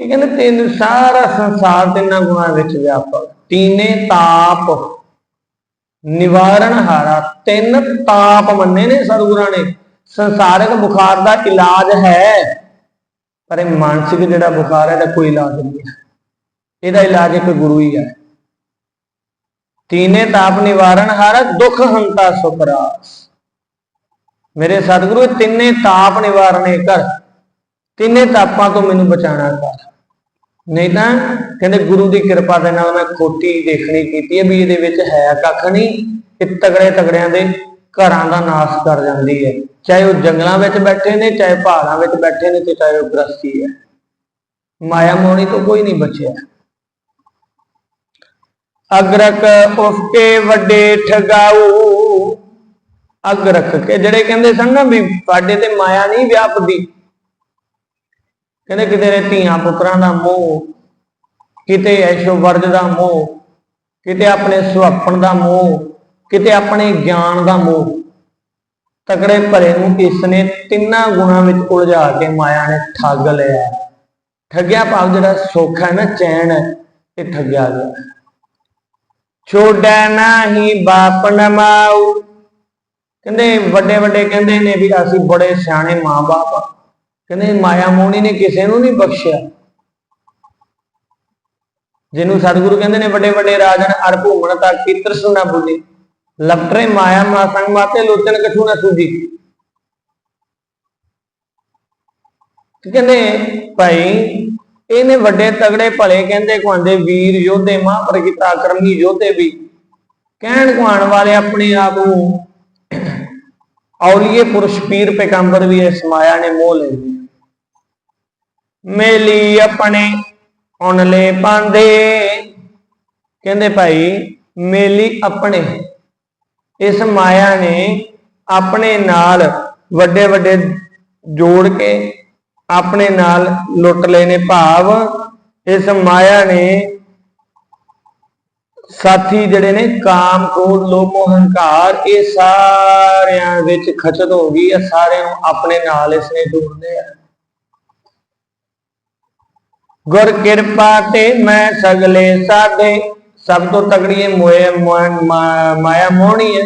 Speaker 1: ਇਹ ਕਹਿੰਦੇ ਤਿੰਨ ਸਾਰਾ ਸੰਸਾਰ ਤਿੰਨਾਂ ਗੁਣਾਂ ਵਿੱਚ ਵਿਆਪਕ। ਤੀਨੇ ਤਾਪ, ਨਿਵਾਰਨ ਹਾਰਾ। ਤਿੰਨ ਤਾਪ ਮੰਨੇ ਨੇ ਸਤਿਗੁਰਾਂ ਨੇ। ਸੰਸਾਰਿਕ ਬੁਖਾਰ ਦਾ ਇਲਾਜ ਹੈ, ਪਰ ਇਹ ਮਾਨਸਿਕ ਜਿਹੜਾ ਬੁਖਾਰ ਹੈ, ਇਹਦਾ ਕੋਈ ਇਲਾਜ ਨਹੀਂ ਹੈ। ਇਹਦਾ ਇਲਾਜ ਇੱਕ ਗੁਰੂ ਹੀ ਹੈ। ਤੀਨੇ ਤਾਪ, ਨਿਵਾਰਨ ਹਾਰਾ, ਦੁੱਖ, ਹੰਤਾ ਸੁਖਰਾਸ ਮੇਰੇ ਸਤਿਗੁਰੂ ਤਿੰਨੇ ਤਾਪ ਨਿਵਾਰਣੇ ਕਰ ਤਿੰਨੇ ਤਾਪਾਂ ਤੋਂ ਮੈਨੂੰ ਬਚਾਣਾ ਕਰ ਨਹੀਂ ਤਾਂ ਕਹਿੰਦੇ ਗੁਰੂ ਦੀ ਕਿਰਪਾ ਦੇ ਨਾਲ ਮੈਂ ਖੋਟੀ ਦੇਖਣੀ ਕੀਤੀ ਹੈ ਵੀ ਇਹਦੇ ਵਿੱਚ ਹੈ ਕੱਖ ਨਹੀਂ ਇਹ ਤਗੜੇ ਤਗੜਿਆਂ ਦੇ ਘਰਾਂ ਦਾ ਨਾਸ਼ ਕਰ ਜਾਂਦੀ ਹੈ। ਚਾਹੇ ਉਹ ਜੰਗਲਾਂ ਵਿੱਚ ਬੈਠੇ ਨੇ, ਚਾਹੇ ਪਹਾੜਾਂ ਵਿੱਚ ਬੈਠੇ ਨੇ ਤੇ ਚਾਹੇ ਉਹ ਗ੍ਰਸਤੀ ਹੈ। ਮਾਇਆ ਮੋਹਣੀ ਤੋਂ ਕੋਈ ਨਹੀਂ ਬਚਿਆ। ਅਗਰਕ ਉਸਕੇ ਵੱਡੇ ਠਗਾਊ। ਅਗਰਕ ਕੇ ਜਿਹੜੇ ਕਹਿੰਦੇ ਸਨ ਨਾ ਵੀ ਸਾਡੇ ਤੇ ਮਾਇਆ ਨਹੀਂ ਵਿਆਪਦੀ। ਕਹਿੰਦੇ ਕਿਤੇ ਨੇ ਧੀਆਂ ਪੁੱਤਰਾਂ ਦਾ ਮੋਹ, ਕਿਤੇ ਐਸ਼ੋ ਵਰਜ ਦਾ ਮੋਹ, ਕਿਤੇ ਆਪਣੇ ਸੁਹੱਪਣ ਦਾ ਮੋਹ, ਕਿਤੇ ਆਪਣੇ ਗਿਆਨ ਦਾ ਮੋਹ। ਤਕੜੇ ਭਰੇ ਨੂੰ ਇਸ ਨੇ ਤਿੰਨਾਂ ਗੁਣਾਂ ਵਿੱਚ ਉਲਝਾ ਕੇ ਮਾਇਆ ਨੇ ਠੱਗ ਲਿਆ। ਠੱਗਿਆ ਭਾਵ ਜਿਹੜਾ ਸੁੱਖ ਹੈ ਨਾ, ਚੈਨ ਹੈ, ਇਹ ਠੱਗਿਆ ਗਿਆ। ਛੋੜੈ ਨਾਹੀ ਬਾਪ ਨਮਾਉ ਕਹਿੰਦੇ ਵੱਡੇ ਵੱਡੇ ਕਹਿੰਦੇ ਨੇ ਵੀ ਅਸੀਂ ਬੜੇ ਸਿਆਣੇ ਮਾਂ-ਬਾਪ ਆ। ਕਹਿੰਦੇ ਮਾਇਆ ਮੋਹਣੀ ਨੇ ਕਿਸੇ ਨੂੰ ਨਹੀਂ ਬਖਸ਼ਿਆ। ਜਿਹਨੂੰ ਸਤਿਗੁਰੂ ਕਹਿੰਦੇ ਨੇ ਵੱਡੇ ਵੱਡੇ ਰਾਜਨ ਅਰ ਭੂਮਣ ਤੱਕ ਕੀ ਤ੍ਰਿਸ਼ਨਾ ਬੁੱਧੀ ਲਪਟਰੇ ਮਾਇਆ ਮਾ ਸੰਗ ਮਾਤੇ ਲੋਚਨ ਕਛੂ ਨਾ ਸੁਜੀ ਕਹਿੰਦੇ, ਭਾਈ, ਇਹਨੇ ਵੱਡੇ ਤਗੜੇ ਭਲੇ ਕਹਿੰਦੇ ਕੁਆਂਦੇ ਵੀਰ ਯੋਧੇ ਮਹਾਂਪ੍ਰਗਿਤਾ ਕਰਮੀ ਯੋਧੇ ਵੀ। ਕਹਿਣ ਕੁਆਣ ਵਾਲੇ ਆਪਣੇ ਆਪ ਨੂੰ ਔਲੀਏ ਪੁਰਸ਼ ਪੀਰ ਪੈਗੰਬਰ ਵੀ ਇਸ ਮਾਇਆ ਨੇ ਮੋਹ ਲੈ ਲਿਆ। ਮੇਲੀ ਆਪਣੇ ਉਨਲੇ ਪਾਂਦੇ ਕਹਿੰਦੇ ਭਾਈ, ਮੇਲੀ ਆਪਣੇ। ਇਸ ਮਾਇਆ ਨੇ ਆਪਣੇ ਨਾਲ ਵੱਡੇ ਵੱਡੇ ਜੋੜ ਕੇ ਆਪਣੇ ਨਾਲ ਲੁੱਟ ਲਏ ਨੇ ਭਾਵ। ਇਸ ਮਾਇਆ ਨੇ ਸਾਥੀ ਜਿਹੜੇ ਨੇ, ਕਾਮ, ਕ੍ਰੋਧ, ਲੋਭ ਹੰਕਾਰ, ਇਹ ਸਾਰਿਆਂ ਵਿੱਚ ਖਚਤ ਹੋ ਗਈ। ਇਹ ਸਾਰਿਆਂ ਨੂੰ ਆਪਣੇ ਨਾਲ ਇਸ ਨੇ ਜੋੜ ਲਿਆ ਗੁਰ ਕਿਰਪਾ ਤੇ ਮੈਂ ਸਗਲੇ ਸਾਧੇ ਸਭ ਤੋਂ ਤਗੜੀ ਮੋਏ ਮਾਇਆ ਮੋਹਣੀ ਹੈ।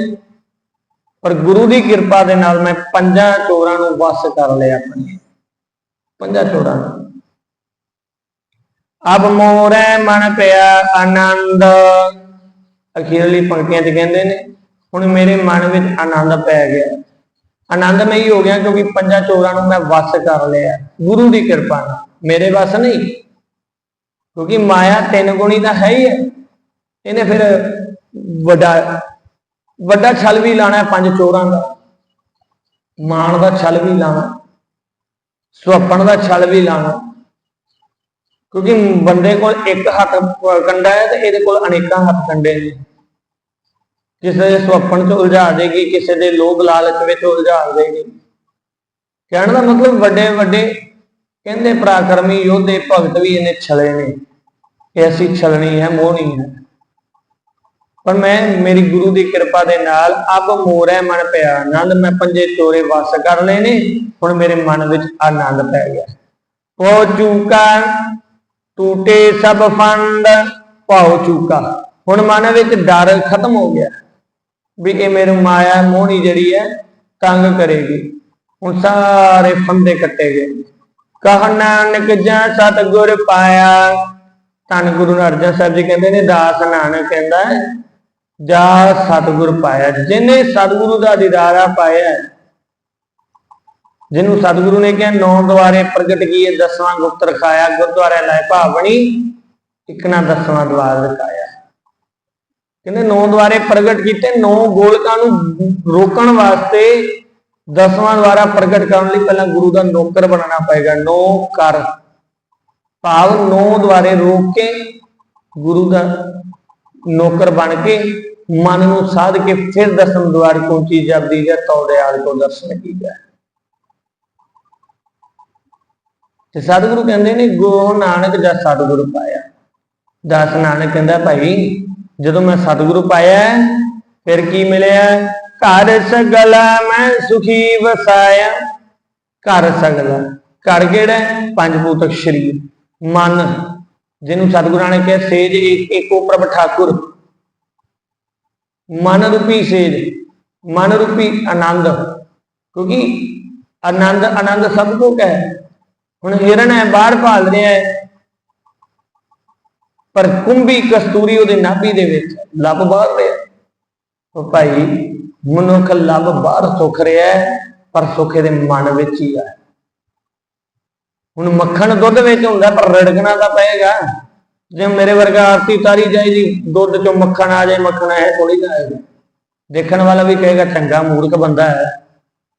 Speaker 1: ਪਰ ਗੁਰੂ ਦੀ ਕਿਰਪਾ ਦੇ ਨਾਲ ਮੈਂ ਪੰਜਾਂ ਚੋਰਾਂ ਨੂੰ ਵਸ ਕਰ ਲਿਆ ਆਪਣੇ। ਪੰਜਾਂ ਚੋਰਾਂ ਨੂੰ। ਅਬ ਮੋਰੇ ਮਨ ਪਿਆ ਆਨੰਦ। ਅਖੀਰਲੀ ਪੰਕਤੀਆਂ 'ਚ ਕਹਿੰਦੇ ਨੇ, ਹੁਣ ਮੇਰੇ ਮਨ ਵਿੱਚ ਆਨੰਦ ਪੈ ਗਿਆ। ਆਨੰਦ ਮੈਂ ਹੀ ਹੋ ਗਿਆ ਕਿਉਂਕਿ ਪੰਜਾਂ ਚੋਰਾਂ ਨੂੰ ਮੈਂ ਵਸ ਕਰ ਲਿਆ, ਗੁਰੂ ਦੀ ਕਿਰਪਾ ਨਾਲ। ਮੇਰੇ ਵਸ ਨਹੀਂ, ਕਿਉਂਕਿ ਮਾਇਆ ਤਿੰਨ ਗੁਣੀ ਤਾਂ ਹੈ ਹੀ ਹੈ। ਇਹਨੇ ਫਿਰ ਵੱਡਾ ਵੱਡਾ ਛਲ ਵੀ ਲਾਣਾ ਪੰਜ ਚੋਰਾਂ ਦਾ। ਮਾਣ ਦਾ ਛਲ ਵੀ ਲਾਣਾ ਸੁਹੱਪਣ ਦਾ ਛਲ ਵੀ ਲਾਣਾ। ਕਿਉਂਕਿ ਬੰਦੇ ਕੋਲ ਇੱਕ ਹੱਥ ਕੰਡਾ ਹੈ ਤੇ ਇਹਦੇ ਕੋਲ ਅਨੇਕਾਂ ਹੱਥ ਕੰਡੇ ਨੇ। ਕਿਸੇ ਦੇ ਸੁਹੱਪਣ ਚ ਉਲਝਾ ਦੇਗੀ, ਕਿਸੇ ਦੇ ਲੋਭ ਲਾਲਚ ਵਿੱਚ ਉਲਝਾ ਦੇਗੀ। ਕਹਿਣ ਦਾ ਮਤਲਬ ਵੱਡੇ ਵੱਡੇ ਕਹਿੰਦੇ ਪਰਾਕਰਮੀ ਯੋਧੇ ਭਗਤ ਵੀ ਇਹਨੇ ਛਲੇ ਨੇ। ਇਹ ਅਸੀਂ ਛਲਣੀ ਹੈ, ਮੋਹਣੀ ਹੈ। ਪਰ ਮੈਂ, ਮੇਰੀ ਗੁਰੂ ਦੀ ਕਿਰਪਾ ਦੇ ਨਾਲ ਅਬ ਮੋਰੇ ਮਨ ਪਿਆ। ਆਨੰਦ ਮੈਂ ਪੰਜੇ ਚੋਰੇ ਵਸ ਕਰ ਲਏ ਨੇ ਹੁਣ ਮੇਰੇ ਮਨ ਵਿੱਚ ਆਨੰਦ ਪੈ ਗਿਆ। ਪੋ ਚੂਕਾ, ਟੂਟੇ ਸਭ ਫੰਡ ਪਾਉ ਚੂਕਾ। ਹੁਣ ਮਨ ਵਿੱਚ ਡਰ ਖਤਮ ਹੋ ਗਿਆ ਵੀ ਇਹ ਮੇਰੇ ਮਾਇਆ ਮੋਹਣੀ ਜਿਹੜੀ ਹੈ, ਤੰਗ ਕਰੇਗੀ। ਹੁਣ ਸਾਰੇ ਫੰਦੇ ਕੱਟੇ ਗਏ। ਕਹ ਨਾਨਕ ਜਾਂ ਸਤਗੁਰ ਪਾਇਆ। ਧੰਨ ਗੁਰੂ ਅਰਜਨ ਸਾਹਿਬ ਜੀ ਕਹਿੰਦੇ ਨੇ ਦਾਸ ਨਾਨਕ ਕਹਿੰਦਾ ਹੈ, ਸਤਗੁਰ ਪਾਇਆ। ਜਿਹਨੇ ਸਤਗੁਰੂ ਦਾ ਦੀਦਾਰਾ ਪਾਇਆ ਜਿਹਨੂੰ ਸਤਿਗੁਰੂ ਨੇ ਕਿਹਾ ਨੌ ਦੁਆਰੇ ਪ੍ਰਗਟ ਕੀਏ ਦਸਵਾਂ ਗੁਪਤ ਰਖਾਇਆ ਗੁਰਦੁਆਰੇ ਲੈ ਭਾਵਣੀ ਇੱਕ ਨਾ ਦਸਵਾਂ ਦਵਾਰ ਰਖਾਇਆ। ਕਹਿੰਦੇ ਨੌ ਦੁਆਰੇ ਪ੍ਰਗਟ ਕੀਤੇ ਨੌ ਗੋਲਕਾਂ ਨੂੰ ਰੋਕਣ ਵਾਸਤੇ ਦਸਵਾਂ ਦੁਆਰਾ ਪ੍ਰਗਟ ਕਰਨ ਲਈ ਪਹਿਲਾਂ ਗੁਰੂ ਦਾ ਨੌਕਰ ਬਣਨਾ ਪਏਗਾ। ਨੌ ਕਰ। ਭਾਵ ਨੋ ਦੁਆਰੇ ਰੋਕ ਕੇ ਗੁਰੂ ਦਾ ਨੌਕਰ ਬਣ ਕੇ ਮਨ ਨੂੰ ਸਾਧ ਕੇ ਫਿਰ ਦਸਮ ਦੁਆਰ ਪਹੁੰਚੀ ਜਪਦੀ ਜਾਂ ਤਉ ਦਿਆਲ ਕੋ ਦਰਸ਼ਨ ਕੀਜੈ ਤੇ ਸਤਿਗੁਰੂ ਕਹਿੰਦੇ ਨੇ ਗੁਰੂ ਨਾਨਕ ਜਦ ਸਤਿਗੁਰੂ ਪਾਇਆ। ਦਸ ਨਾਨਕ ਕਹਿੰਦਾ, ਭਾਈ, ਜਦੋਂ ਮੈਂ ਸਤਿਗੁਰੂ ਪਾਇਆ, ਫਿਰ ਕੀ ਮਿਲਿਆ? ਘਰ ਸਗਲਾ ਮੈਂ ਸੁਖੀ ਵਸਾਇਆ। ਘਰ ਸਗਲਾ। ਘਰ ਕਿਹੜਾ ਪੰਜ ਭੂਤਕ ਸ਼ਰੀਰ। ਮਨ। ਜਿਹਨੂੰ ਸਤਿਗੁਰਾਂ ਨੇ ਕਿਹਾ, ਸੇਜ ਏਕੋ ਪ੍ਰਭ ਠਾਕੁਰ। ਮਨ ਰੂਪੀ ਸੇਜ। ਮਨ ਰੂਪੀ ਆਨੰਦ। ਕਿਉਂਕਿ ਆਨੰਦ ਆਨੰਦ ਸਭ ਕੋ ਹੈ। ਹੁਣ ਹਿਰਨ ਹੈ, ਬਾਹਰ ਭਾਲ ਰਿਹਾ ਹੈ। ਪਰ ਕੁੰਭੀ ਕਸਤੂਰੀ ਉਹਦੇ ਨਾਭੀ ਦੇ ਵਿੱਚ। ਲੱਭ ਬਾਹਰ ਰਿਹਾ। ਉਹ ਭਾਈ ਮਨੁੱਖ ਲੱਭ ਬਾਹਰ ਸੁਖ ਰਿਹਾ ਪਰ ਸੁਖ ਇਹਦੇ ਮਨ ਵਿੱਚ ਹੀ ਆ ਹੁਣ ਮੱਖਣ ਦੁੱਧ ਵਿੱਚ ਹੁੰਦਾ, ਪਰ ਰੜਕਣਾ ਤਾਂ ਪਏਗਾ। ਜੇ ਮੇਰੇ ਵਰਗਾ ਆਰਤੀ ਤਾਰੀ ਜਾਏ ਦੁੱਧ ਚੋਂ ਮੱਖਣ ਆ ਜਾਏ, ਮੱਖਣ ਐ ਥੋੜੀ ਨਾ ਆਏਗਾ। ਦੇਖਣ ਵਾਲਾ ਵੀ ਕਹੇਗਾ, ਚੰਗਾ ਮੂਰਖ ਬੰਦਾ ਹੈ।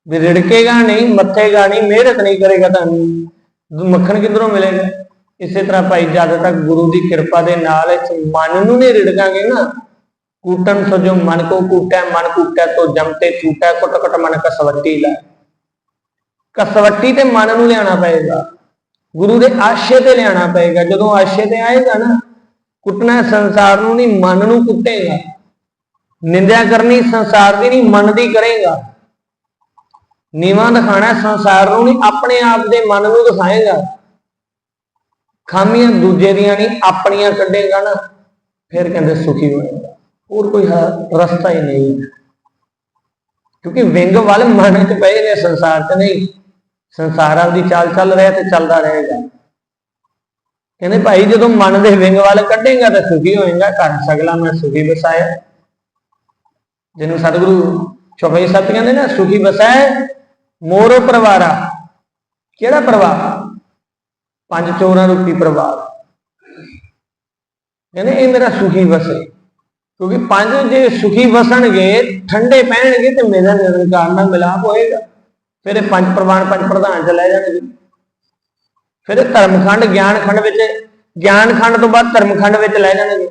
Speaker 1: ਵੀ ਰਿੜਕੇਗਾ ਨਹੀਂ, ਮੱਥੇਗਾ ਨਹੀਂ, ਮਿਹਨਤ ਨਹੀਂ ਕਰੇਗਾ ਤੁਹਾਨੂੰ ਮੱਖਣ ਕਿੱਧਰੋਂ ਮਿਲੇਗਾ? ਇਸੇ ਤਰ੍ਹਾਂ ਭਾਈ ਜਦ ਤੱਕ ਗੁਰੂ ਦੀ ਕਿਰਪਾ ਦੇ ਨਾਲ ਇਸ ਮਨ ਨੂੰ ਨਹੀਂ ਰਿੜਕਾਂਗੇ ਨਾ ਕੂਟਨ ਸੋ ਜੋ ਮਨ ਕੋ ਕੂਟੈ ਮਨ ਕੂਟੈ ਤੋ ਜਮਤੇ ਛੂਟੈ ਕੁਟ ਕੁਟ ਮਨ ਕਸਵੱਟੀ ਲਾ ਕਸਵੱਟੀ ਤੇ ਮਨ ਨੂੰ ਲਿਆਣਾ ਪਏਗਾ ਗੁਰੂ ਦੇ ਆਸ਼ੇ ਤੇ ਲਿਆਣਾ ਪਏਗਾ ਜਦੋਂ ਆਸ਼ੇ ਤੇ ਆਏਗਾ ਨਾ ਕੁੱਟਣਾ ਸੰਸਾਰ ਨੂੰ ਨਹੀਂ ਮਨ ਨੂੰ ਕੁੱਟੇਗਾ ਨਿੰਦਿਆ ਕਰਨੀ ਸੰਸਾਰ ਦੀ ਨਹੀਂ ਮਨ ਦੀ ਕਰੇਗਾ ਨੀਵਾਂ ਦਿਖਾਣਾ ਸੰਸਾਰ ਨੂੰ ਨਹੀਂ ਆਪਣੇ ਆਪ ਦੇ ਮਨ ਨੂੰ ਦਿਖਾਏਗਾ ਖਾਮੀਆਂ ਦੂਜੇ ਦੀਆਂ ਨਹੀਂ ਆਪਣੀਆਂ ਕੱਢੇਗਾ ਨਾ ਫਿਰ ਕਹਿੰਦੇ ਸੁਖੀ ਹੋਏਗਾ ਹੋਰ ਕੋਈ ਰਸਤਾ ਹੀ ਨਹੀਂ। ਕਿਉਂਕਿ ਵਿੰਗ ਵੱਲ ਮਨ ਚ ਪਏ ਨੇ ਸੰਸਾਰ ਚ ਨਹੀਂ। ਸੰਸਾਰਾਂ ਦੀ ਚਾਲ ਚੱਲ ਰਿਹਾ ਤੇ ਚੱਲਦਾ ਰਹੇਗਾ। ਕਹਿੰਦੇ ਭਾਈ, ਜਦੋਂ ਮਨ ਦੇ ਵਿੰਗ ਵੱਲ ਕੱਢੇਗਾ ਤਾਂ ਸੁਖੀ ਹੋਏਗਾ। ਘਰ ਸਗਲਾ ਮੈਂ ਸੁਖੀ ਵਸਾਇਆ ਜਿਹਨੂੰ ਸਤਿਗੁਰੂ ਚੌਪਈ ਸੱਤ ਕਹਿੰਦੇ ਨਾ, ਸੁਖੀ ਵਸਾਇਆ ਮੋਰੋ ਪਰਿਵਾਰਾ। ਕਿਹੜਾ ਪਰਿਵਾਰ? ਪੰਜ ਚੋਰਾਂ ਰੂਪੀ ਪਰਿਵਾਰ। ਕਹਿੰਦੇ, ਇਹ ਮੇਰਾ ਸੁਖੀ ਵਸੇ ਕਿਉਂਕਿ ਪੰਜ ਜੇ ਸੁਖੀ ਵਸਣਗੇ, ਠੰਡੇ ਪਹਿਣਗੇ ਤੇ ਮੇਰਾ ਨਿਰੰਕਾਰ ਨਾਲ ਮਿਲਾਪ ਹੋਏਗਾ। ਫਿਰ ਇਹ ਪੰਜ ਪ੍ਰਵਾਨ ਪੰਜ ਪ੍ਰਧਾਨ ਚ ਲੈ ਜਾਣਗੇ। ਫਿਰ ਇਹ ਧਰਮਖੰਡ, ਗਿਆਨਖੰਡ ਵਿੱਚ, ਗਿਆਨਖੰਡ ਤੋਂ ਬਾਅਦ ਧਰਮਖੰਡ ਵਿੱਚ ਲੈ ਜਾਣਗੇ।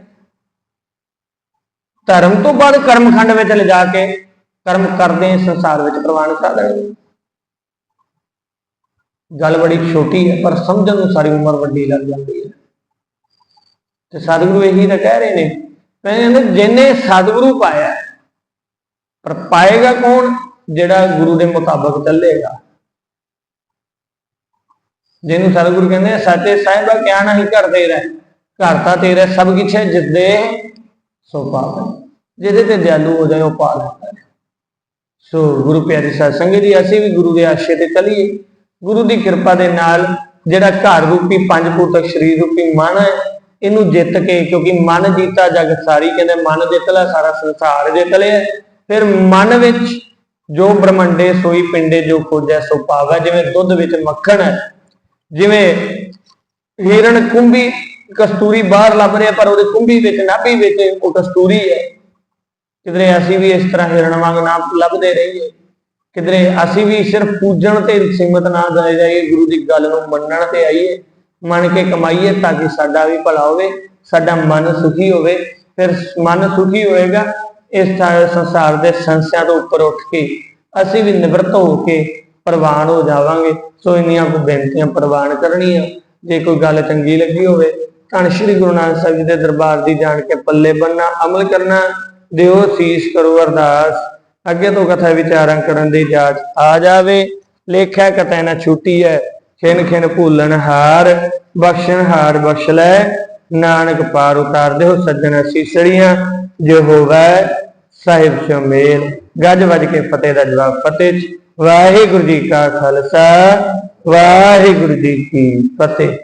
Speaker 1: ਧਰਮ ਤੋਂ ਬਾਅਦ ਕਰਮਖੰਡ ਵਿੱਚ ਲਿਜਾ ਕੇ ਕਰਮ ਕਰਦੇ ਸੰਸਾਰ ਵਿੱਚ ਪ੍ਰਵਾਨ ਕਰ ਦੇਣਗੇ। ਗੱਲ ਬੜੀ ਛੋਟੀ ਹੈ, ਪਰ ਸਮਝਣ ਨੂੰ ਸਾਰੀ ਉਮਰ ਵੱਡੀ ਲੱਗ ਜਾਂਦੀ ਹੈ। ਤੇ ਸਤਿਗੁਰੂ ਇਹੀ ਤਾਂ ਕਹਿ ਰਹੇ ਨੇ ਕਹਿੰਦੇ ਜਿਹਨੇ ਸਤਿਗੁਰੂ ਪਾਇਆ ਪਰ ਪਾਏਗਾ ਕੌਣ? ਜਿਹੜਾ ਗੁਰੂ ਦੇ ਮੁਤਾਬਕ ਚੱਲੇਗਾ। ਜਿਹਨੂੰ ਸਤਿਗੁਰੂ ਕਹਿੰਦੇ ਆ, ਸੱਚੇ ਸਾਹਿਬਾ ਕਿਆ ਨਹੀਂ ਘਰ ਤੇਰਾ ਘਰ ਤਾਂ ਤੇਰਾ ਸਭ ਕੁਛ ਹੈ ਜਿੱਦੇ ਸੋ ਪਾਵੇ ਜਿਹਦੇ ਤੇ ਦਿਆਲੂ ਹੋ ਜਾਏ ਉਹ ਪਾ ਲੈਂਦਾ ਸੋ ਗੁਰੂ ਪਿਆਰੇ ਸਾਧ ਸੰਗਤ ਜੀ ਅਸੀਂ ਵੀ ਗੁਰੂ ਦੇ ਆਸ਼ੇ ਤੇ ਚੱਲੀਏ। ਗੁਰੂ ਦੀ ਕਿਰਪਾ ਦੇ ਨਾਲ ਜਿਹੜਾ ਘਰ ਰੂਪੀ ਪੰਜ ਭੂਤਕ ਸਰੀਰ ਰੂਪੀ ਮਨ ਹੈ ਇਹਨੂੰ ਜਿੱਤ ਕੇ, ਕਿਉਂਕਿ ਮਨ ਜੀਤਾ ਜਗ ਸਾਰੀ, ਕਹਿੰਦੇ ਮਨ ਜਿੱਤ ਲੈ, ਸਾਰਾ ਸੰਸਾਰ ਜਿੱਤ ਲਿਆ। ਫਿਰ ਮਨ ਵਿੱਚ ਜੋ ਬ੍ਰਹਮੰਡੇ ਸੋਈ ਪਿੰਡੇ ਜੋ ਖੋਜੈ, ਸੋ ਪਾਵੈ ਜਿਵੇਂ ਦੁੱਧ ਵਿੱਚ ਮੱਖਣ ਹੈ, ਜਿਵੇਂ ਹੀਰਨ ਕੁੰਭੀ ਕਸਤੂਰੀ ਬਾਹਰ ਲੱਭ ਰਿਹਾ, ਪਰ ਉਹਦੇ ਕੁੰਭੀ ਵਿੱਚ, ਨਾਭੀ ਵਿੱਚ ਉਹ ਕਸਤੂਰੀ ਹੈ। ਕਿਧਰੇ ਅਸੀਂ ਵੀ ਇਸ ਤਰ੍ਹਾਂ ਹਿਰਣ ਵਾਂਗ ਨਾ ਲੱਭਦੇ ਰਹੀਏ। ਕਿਧਰੇ ਅਸੀਂ ਵੀ ਸਿਰਫ ਪੂਜਣ ਤੇ ਸੀਮਤ ਨਾ ਰਹਿ ਜਾਈਏ, ਗੁਰੂ ਦੀ ਗੱਲ ਨੂੰ ਮੰਨਣ ਤੇ ਆਈਏ। ਮੰਨ ਕੇ ਕਮਾਈਏ ਤਾਂ ਕਿ ਸਾਡਾ ਵੀ ਭਲਾ ਹੋਵੇ ਸਾਡਾ ਮਨ ਸੁਖੀ ਹੋਵੇ। ਫਿਰ ਮਨ ਸੁਖੀ ਹੋਏਗਾ ਇਸ ਸਾਰੇ ਸੰਸਾਰ ਦੇ ਸੰਸਿਆਂ ਤੋਂ ਉੱਪਰ ਉੱਠ ਕੇ ਅਸੀਂ ਵੀ ਨਿਵਰਤ ਹੋ ਕੇ ਪ੍ਰਵਾਨ ਹੋ ਜਾਵਾਂਗੇ। ਸੋ ਇੰਨੀਆਂ ਕੋ ਬੇਨਤੀਆਂ ਪ੍ਰਵਾਨ ਕਰਨੀਆਂ। ਜੇ ਕੋਈ ਗੱਲ ਚੰਗੀ ਲੱਗੀ ਹੋਵੇ ਤਾਂ ਸ੍ਰੀ ਗੁਰੂ ਨਾਨਕ ਸਾਹਿਬ ਜੀ ਦੇ ਦਰਬਾਰ ਦੀ ਜਾਣ ਕੇ ਪੱਲੇ ਬੰਨਾ ਅਮਲ ਕਰਨਾ ਦਿਓ ਸੀਸ ਕਰੋ ਅਰਦਾਸ। ਅੱਗੇ ਤੋਂ ਕਥਾ ਵਿਚਾਰਾਂ ਕਰਨ ਦੀ ਜਾਚ ਆ ਜਾਵੇ। ਲੇਖਿਆ ਕਤੈ ਨਾ ਛੁੱਟੀ ਹੈ। ਖਿਨ ਖਿਨ ਭੂਲਣ ਹਾਰ, ਬਖਸ਼ਣ ਹਾਰ ਬਖਸ਼ ਲੈ। ਨਾਨਕ ਪਾਰ ਉਤਾਰ ਦੇਹੁ ਸੱਜਣ ਸੀਸੜੀਆਂ, ਜੋ ਹੋਵੇ ਸਾਹਿਬ ਸ਼ਮੇਲ ਗੱਜ ਵੱਜ ਕੇ ਫਤਿਹ ਦਾ ਜਵਾਬ ਫਤਿਹ ਵਾਹਿਗੁਰੂ ਜੀ ਕਾ ਖਾਲਸਾ, ਵਾਹਿਗੁਰੂ ਜੀ ਕੀ ਫਤਿਹ।